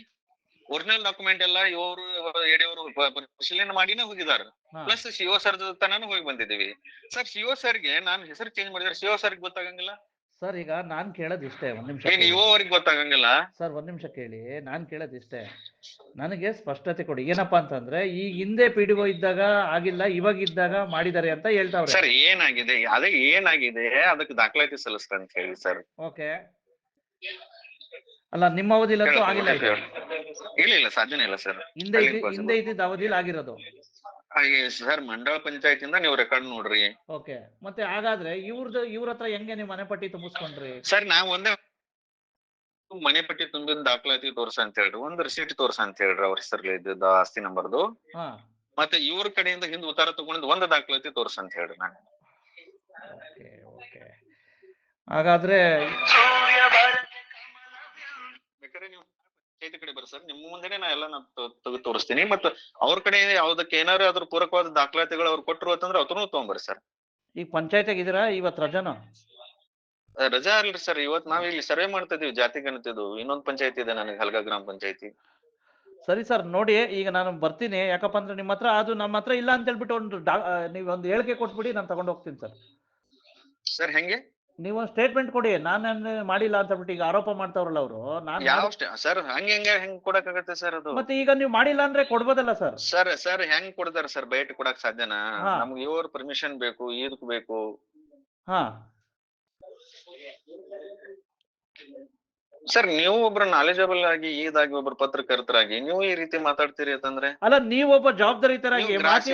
ಒರಿಜಿನಲ್ ಡಾಕ್ಯುಮೆಂಟ್ ಎಲ್ಲ ಇವರು ಯಡಿಯೂರು ಪರಿಶೀಲನೆ ಮಾಡಿನೇ ಹೋಗಿದ್ದಾರೆ ಹಾ. ಪ್ಲಸ್ ಸಿಒ ಸರ್ ತನಾನು ಹೋಗಿ ಬಂದಿದ್ದೀವಿ. ಸರ್ ಸಿಒ ಸರ್ಗೆ ನಾನು ಹೆಸರು ಚೇಂಜ್ ಮಾಡಿದ್ರೆ ಸಿಒ ಸರ್ಗೆ ಗೊತ್ತಾಗಂಗಿಲ್ಲ? ಸರ್ ಈಗ ನಾನ್ ಕೇಳೋದ್ ಇಷ್ಟೇ ಒಂದ್ ನಿಮಿಷ ಏನ್ ಇಒ ಅವ್ರಿಗೆ ಗೊತ್ತಾಗಂಗಿಲ್ಲ? ಸರ್ ಒಂದ್ ನಿಮಿಷ ಕೇಳಿ ನಾನ್ ಕೇಳೋದ್ ಇಷ್ಟೇ. ನನಗೆ ಸ್ಪಷ್ಟತೆ ಕೊಡಿ ಏನಪ್ಪಾ ಅಂತಂದ್ರೆ ಈ ಹಿಂದೆ ಪಿಡಿಒ ಡಿ ಇದ್ದಾಗ ಆಗಿಲ್ಲ ಇವಾಗ ಇದ್ದಾಗ ಮಾಡಿದ್ದಾರೆ ಅಂತ ಹೇಳ್ತಾವ್ರೆ. ಸರ್ ಏನಾಗಿದೆ? ಅದೇ ಏನಾಗಿದೆ? ಅದಕ್ಕೆ ದಾಖಲಾತಿ ಸಲ್ಲಿಸ್ತಾ ಅಂತ ಹೇಳಿ ಸರ್ ಓಕೆ ಅಲ್ಲ ನಿಮ್ಮ ಅವಧಿಲಂತೂ ಆಗಿಲ್ಲ ಇದು. ಇಲ್ಲ ಇಲ್ಲ ಸಾಧ್ಯನೇ ಇಲ್ಲ ಸರ್. ಹಿಂದೆ ಇದ್ದಿ- Impossible. ಹಿಂದೆ ಇದ್ದಿದ್ದ ಅವಧಿಲಿ ಆಗಿರೋದು? ಹಾಗೆ ಸರ್ ಮಂಡಳ ಪಂಚಾಯತಿಂದ ನೀವು ರೆಕಾರ್ಡ್ ನೋಡ್ರಿ. ಓಕೆ. ಮತ್ತೆ ಹಾಗಾದ್ರೆ ಇವ್ರದ್ದು ಇವ್ರ ಹತ್ರ ಹೆಂಗೆ ನೀವು ಮನೆ ಪಟ್ಟಿ ತುಂಬಿಸ್ಕೊಂಡ್ರಿ? ಸರ್ ನಾವ್ ಒಂದೇ ಮನೆ ಪಟ್ಟಿ ತುಂಬಿದ ದಾಖಲಾತಿ ತೋರ್ಸ ಅಂತ ಹೇಳ್ರಿ. ಒಂದ್ ರಿಸೀಟ್ ತೋರ್ಸ ಅಂತ ಹೇಳ್ರಿ ಅವ್ರ ಹೆಸರಲ್ಲಿ ಇದ್ದಿದ್ದ ಆಸ್ತಿ ನಂಬರ್ದು. ಹಾ. ಮತ್ತೆ ಇವ್ರ ಕಡೆಯಿಂದ ಹಿಂದ್ ಉತ್ತಾರ ತಗೊಂಡ್ ಒಂದ್ ದಾಖಲಾತಿ ತೋರ್ಸ ಅಂತ ಹೇಳ್ರಿ ನಾನು. Okay okay. ಹಾಗಾದ್ರೆ ಪಂಚಾಯತಿ ಕಡೆ ಬರ್ರಿ ಸರ್. ನಿಮ್ಮ ಮುಂದೆನೆ ನಾ ಎಲ್ಲ ನಾ ತೆಗೆದು ತೋರಿಸ್ತೀನಿ. ಮತ್ತೆ ಅವ್ರ ಕಡೆ ಯಾವ್ದಕ್ಕೆ ಏನಾದ್ರು ಅದ್ರ ಪೂರಕವಾದ ದಾಖಲಾತಿಗಳು ಅವ್ರು ಕೊಟ್ರು ಅಂತಂದ್ರೆ ಅದನ್ನು ತಗೊಂಬರ್ರಿ ಸರ್. ಈಗ ಪಂಚಾಯತಿಗೆ ಇದೀರಾ ಇವತ್ತು ರಜಾನ? ರಜಾ ಅಲ್ರಿ ಸರ್. ಇವತ್ ನಾವ್ ಇಲ್ಲಿ ಸರ್ವೆ ಮಾಡ್ತಾ ಇದೀವಿ ಜಾತಿ ಗಣತಿದು ಇನ್ನೊಂದ್ ಪಂಚಾಯತಿ ಇದೆ ನನಗೆ ಹಲ್ಗಾ ಗ್ರಾಮ ಪಂಚಾಯತಿ. ಸರಿ ಸರ್ ನೋಡಿ ಈಗ ನಾನು ಬರ್ತೀನಿ. ಯಾಕಪ್ಪ ಅಂದ್ರೆ ನಿಮ್ಮ ಹತ್ರ ಅದು ನಮ್ಮ ಹತ್ರ ಇಲ್ಲ ಅಂತ ಹೇಳ್ಬಿಟ್ಟು ಒಂದು ಡಾ ನೀವು ಒಂದು ಹೇಳಿಕೆ ಕೊಟ್ಬಿಡಿ ನಾನು ತಗೊಂಡು ಹೋಗ್ತೀನಿ ಸರ್. ಸರ್ ಹೆಂಗೆ? ನೀವು ಒಂದು ಸ್ಟೇಟ್ಮೆಂಟ್ ಕೊಡಿ. ನಾನು ಮಾಡಿಲ್ಲ ಅಂತ ಬಿಟ್ಟು ಈಗ ಆರೋಪ ಮಾಡ್ತಾವ್ರಲ್ಲ ಅವರು. ನಾನು ಸರ್ ಹಂಗ ಹೆಂಗ ಹೆಂಗ್ ಕೊಡಕ್ಕಾಗತ್ತೆ ಸರ್ ಅದು? ಮತ್ತೆ ಈಗ ನೀವು ಮಾಡಿಲ್ಲ ಅಂದ್ರೆ ಕೊಡ್ಬೋದಲ್ಲ ಸರ್? ಸರ್ ಸರ್ ಹೆಂಗ್ ಕೊಡ್ತಾರ ಸರ್ ಬೈಟ್ ಕೊಡಕ್ ಸಾಧ್ಯನಾ. ನಮ್ಗೆ ಇವ್ರ ಪರ್ಮಿಷನ್ ಬೇಕು ಇದಕ್ ಬೇಕು. ಹಾ. ಸರ್ ನೀವು ಒಬ್ರು ನಾಲೆಜಬಲ್ ಆಗಿ ಇದಾಗಿ ಒಬ್ರು ಪತ್ರಕರ್ತರಾಗಿ ನೀವು ಈ ರೀತಿ ಮಾತಾಡ್ತೀರಿ ಅಂತಂದ್ರೆ? ಅಲ್ಲ ನೀವೊಬ್ಬ ಜವಾಬ್ದಾರಿತರಾಗಿ ಮಾತಿ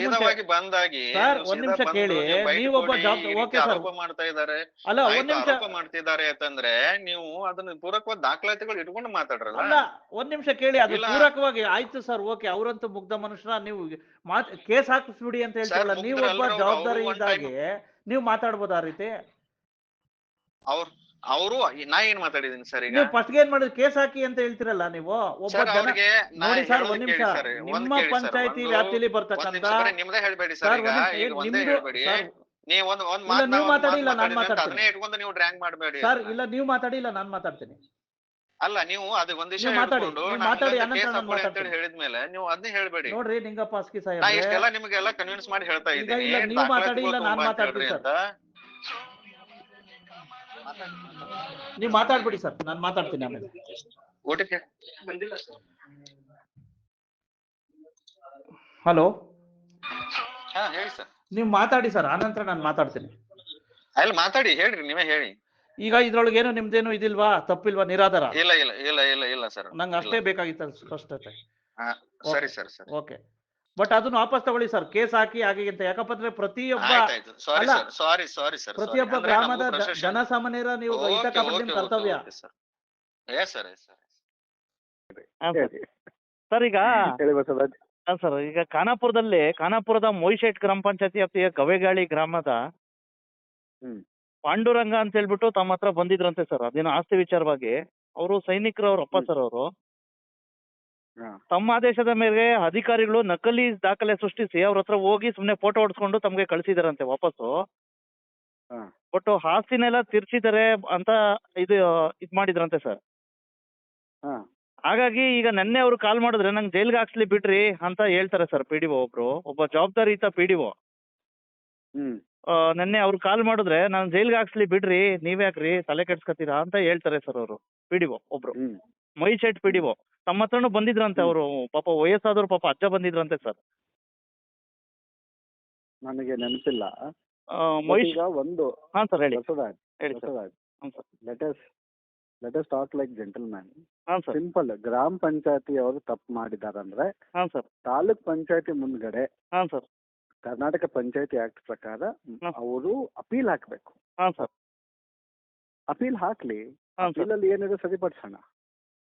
ಬಂದಾಗಿ ಒಂದ್ ನಿಮಿಷ ಕೇಳಿ, ನೀವು ಒಬ್ಬ ನೀವೊಬ್ಬ ಓಕೆ ಸರ್. ಮಾಡ್ತಾ ಇದಾರೆ ಅಲ್ಲ ಒಂದ್ ನಿಮಿಷ ಮಾಡ್ತಿದ್ದಾರೆ ಅಂತಂದ್ರೆ ನೀವು ಅದನ್ನ ಪೂರಕವಾದ ದಾಖಲಾತಿಗಳು ಇಟ್ಕೊಂಡು ಮಾತಾಡ್ರಲ್ಲ? ಅಲ್ಲ ಒಂದ್ ನಿಮಿಷ ಕೇಳಿ ಅದು ಪೂರಕವಾಗಿ ಆಯ್ತು ಸರ್ ಓಕೆ ಅವರಂತೂ ಮುಗ್ಧ ಮನುಷ್ಯನ ನೀವು ಮಾತ್ ಕೇಸ್ ಹಾಕಿಸ್ಬಿಡಿ ಅಂತ ಹೇಳ್ತಾರಲ್ಲ ನೀವೊಬ್ಬ ಜವಾಬ್ದಾರಿ ಇದ್ದಾಗೆ ನೀವು ಮಾತಾಡ್ಬೋದು ಆ ರೀತಿ? ಅವ್ರ ಅವರು ನಾ ಏನ್ ಮಾತಾಡಿದೀನಿ ಸರ್ ಈಗ? ನೀವು ಫಸ್ಟ್ ಏನ್ ಮಾಡಿದ್ರು? ಕೇಸ್ ಹಾಕಿ ಅಂತ ಹೇಳ್ತಿರಲ್ಲ ನೀವು? ಒಬ್ಬ ಸರ್ ಜನ ಅವ್ರಿಗೆ ನಾ ನೋಡಿ ಸರ್ ಒಂದ್ ನಿಮಿಷ. ಸರ್, ನಿಮ್ಮ ಪಂಚಾಯತಿ ವ್ಯಾಪ್ತಿಯಲ್ಲಿ ವ್ಯಾಪ್ತಿಲಿ ಒಂದ್ ಬರ್ತಕ್ಕಂತ ನಿಮ್ದೇ ಹೇಳ್ಬೇಡಿ ಸರ್ ಸರ್ ಈಗ ಒಂದ್ ನಿಮಿಷ ಈಗ ಒಂದೇ ನಿಮ್ದು ಹೇಳ್ಬೇಡಿ. ಸರ್ ನೀವು ಒಂದ್ ಒಂದ್ ಇಲ್ಲ, ಮಾತ್ ನೀವು ಒಂದ್ ಮಾತಾಡಿ, ಇಲ್ಲ, ಮಾತ್ ನಾನ್ ಮಾತಾಡಿದ್ರೆ ಮಾತಾಡ್ತೀನಿ. ಅದನ್ನೇ ಇಟ್ಕೊಂಡು ನೀವು ಡ್ರ್ಯಾಂಗ್ ಮಾಡಬೇಡಿ ಸರ್ ಇಲ್ಲ ನೀವು ಮಾತಾಡಿ ಇಲ್ಲ ನಾನು ಮಾತಾಡ್ತೀನಿ. ಅಲ್ಲ ನೀವು ಅದು ಒಂದ್ ವಿಷಯ ನೀವು ಮಾತಾಡಿ, ಹಿಡ್ಕೊಂಡು ನೀವು ನಾನು ಮಾತಾಡಿ, ಇವತ್ತು ಅನಂತರ ಕೇಸ್ ನಾನು ಹಾಕೊಳ್ಳಿ ಅಂತೇಳಿ ಮಾತಾಡ್ತೀನಿ. ಹೇಳಿದ್ಮೇಲೆ ನೀವು ಅದನ್ನೇ ಹೇಳ್ಬೇಡಿ. ನೋಡ್ರಿ ನಿಂಗಪ್ಪ ಅಸ್ಕಿ ನಾ ಸಾಹೇಬ್ರೆ. ಇಷ್ಟೆಲ್ಲ ನಿಮ್ಗೆಲ್ಲ ಕನ್ವಿನ್ಸ್ ಮಾಡಿ ಹೇಳ್ತಾ ಈಗ ಇದ್ದೀನಿ. ಇಲ್ಲ, ನೀವು ಮಾತಾಡಿ, ಇಲ್ಲ, ನಾನ್ ಅಂತ ಮಾತಾಡ್ತೀನಿ ಸರ್. ಅಂತ. ನೀವು ಮಾತಾಡ್ಬಿಡಿ ಸರ್ ನಾನು ಮಾತಾಡ್ತೀನಿ ಆಮೇಲೆ. ಹಲೋ? ಹಾ ಹೇಳಿ ಸರ್. ನೀವು ಮಾತಾಡಿ ಸರ್ ಆನಂತರ ನಾನು ಮಾತಾಡ್ತೀನಿ. ಅಲ್ಲಿ ಮಾತಾಡಿ ಹೇಳ್ರಿ ನೀವೇ ಹೇಳಿ. ಈಗ ಇದ್ರೊಳಗೆ ಏನು ನಿಮ್ದೇನು ಇದಿಲ್ವಾ ತಪ್ಪಿಲ್ವಾ ನಿರಾಧಾರ? ಇಲ್ಲ ಇಲ್ಲ ಇಲ್ಲ ಇಲ್ಲ ಇಲ್ಲ ಸರ್. ನಂಗೆ ಅಷ್ಟೇ ಬೇಕಾಗಿತ್ತು ಸ್ಪಷ್ಟತೆ ಸರಿ ಸರ್ ಸರಿ. ಓಕೆ. ಬಟ್ ಅದನ್ನ ವಾಪಸ್ ತಗೊಳ್ಳಿ ಸರ್ ಕೇಸ್ ಹಾಕಿ ಹಾಗೆ ಅಂತ. ಯಾಕಪ್ಪಂದ್ರೆ ಪ್ರತಿಯೊಬ್ಬ ಸಾರಿ ಸಾರಿ ಸಾರಿ ಪ್ರತಿಯೊಬ್ಬ ಗ್ರಾಮದ ಜನಸಾಮಾನ್ಯರ ನೀವು ಹಿತ ಕರ್ತವ್ಯ? Yes sir yes sir sir ಈಗ ಸರ್ ಈಗ ಖಾನಾಪುರದಲ್ಲಿ ಖಾನಾಪುರದ ಮೊಯ್ಶೆಟ್ ಗ್ರಾಮ ಪಂಚಾಯತಿ ವ್ಯಾಪ್ತಿಯ ಗವೆಗಾಳಿ ಗ್ರಾಮದ ಹ್ಮ್. ಪಾಂಡುರಂಗ ಅಂತ ಹೇಳ್ಬಿಟ್ಟು ತಮ್ಮ ಹತ್ರ ಬಂದಿದ್ರಂತೆ ಸರ್ ಅದೇನೋ ಆಸ್ತಿ ವಿಚಾರವಾಗಿ. ಅವರು ಸೈನಿಕರು ಅವ್ರ ಅಪ್ಪ ಸರ್ ಅವರು. ತಮ್ಮ ಆದೇಶದ ಮೇಲೆ ಅಧಿಕಾರಿಗಳು ನಕಲಿ ದಾಖಲೆ ಸೃಷ್ಟಿಸಿ ಅವ್ರ ಹತ್ರ ಹೋಗಿ ಸುಮ್ನೆ ಫೋಟೋ ಹೊಡ್ಸ್ಕೊಂಡು ತಮ್ಗೆ ಕಳ್ಸಿದಾರಂತೆ ವಾಪಸ್ಸು. ಒಟ್ಟು ಬಟ್ ಆಸ್ತಿನೆಲ್ಲ ತಿರ್ಸಿದರೆ ಅಂತ ಇದು ಇದ್ ಮಾಡಿದ್ರಂತೆ ಸರ್ ಹಾ. ಹಾಗಾಗಿ ಈಗ ನೆನ್ನೆ ಅವ್ರು ಕಾಲ್ ಮಾಡಿದ್ರೆ ನಂಗೆ ಜೈಲ್ಗೆ ಹಾಕ್ಸ್ಲಿ ಬಿಡ್ರಿ ಅಂತ ಹೇಳ್ತಾರೆ ಸರ್ ಪಿ ಡಿ ಒಬ್ರು. ಒಬ್ಬ ಜವಾಬ್ದಾರಿಯುತ ಪಿ ಡಿ ಒ ನೆನ್ನೆ ಅವ್ರು ಕಾಲ್ ಮಾಡಿದ್ರೆ ನಾನು ಜೈಲ್ಗೆ ಹಾಕ್ಸ್ಲಿ ಬಿಡ್ರಿ ನೀವ್ಯಾಕ್ರಿ ತಲೆ ಕೆಡ್ಸ್ಕೊತೀರಾ ಅಂತ ಹೇಳ್ತಾರೆ ಸರ್ ಅವರು ಪಿ ಡಿ ಒಬ್ರು. ಹ್ಮ್. ಮೈ ಸೆಟ್ ಪಿ ಡಿ ತಮ್ಮ ಹತ್ರನು ಬಂದಿದ್ರಂತೆ ಅವರು. ಪಾಪ ವಯಸ್ಸಾದವ್ರು ಪಾಪ ಅಜ್ಜ ಬಂದಿದ್ರಂತೆ ಸರ್. ನನಗೆ ನೆನಪಿಲ್ಲ. ಮಹೇಶ್ ಈಗ ಒಂದು ಹಾ ಸರ್ ಹೇಳಿ. ಬಸವರಾಜ್ ಹೇಳಿ ಸರ್. ಟಾಕ್ ಲೈಕ್ ಜೆಂಟಲ್ಮ್ಯಾನ್ ಹಾಂ ಸರ್. ಸಿಂಪಲ್ ಗ್ರಾಮ ಪಂಚಾಯತಿ ಅವರು ತಪ್ಪು ಮಾಡಿದಾರಂದ್ರೆ ಹಾ ಸರ್. ತಾಲೂಕ್ ಪಂಚಾಯತಿ ಮುಂದ್ಗಡೆ ಹಾ ಸರ್. ಕರ್ನಾಟಕ ಪಂಚಾಯತಿ ಆಕ್ಟ್ ಪ್ರಕಾರ. ಅವರು ಅಪೀಲ್ ಹಾಕ್ಬೇಕು. ಹಾ ಸರ್. ಅಪೀಲ್ ಹಾಕ್ಲಿ ಹಾ ಸರ್. ಅಪೀಲ್ ಅಲ್ಲಿ ಏನಿದೆ ಸರಿಪಡಿಸೋಣ.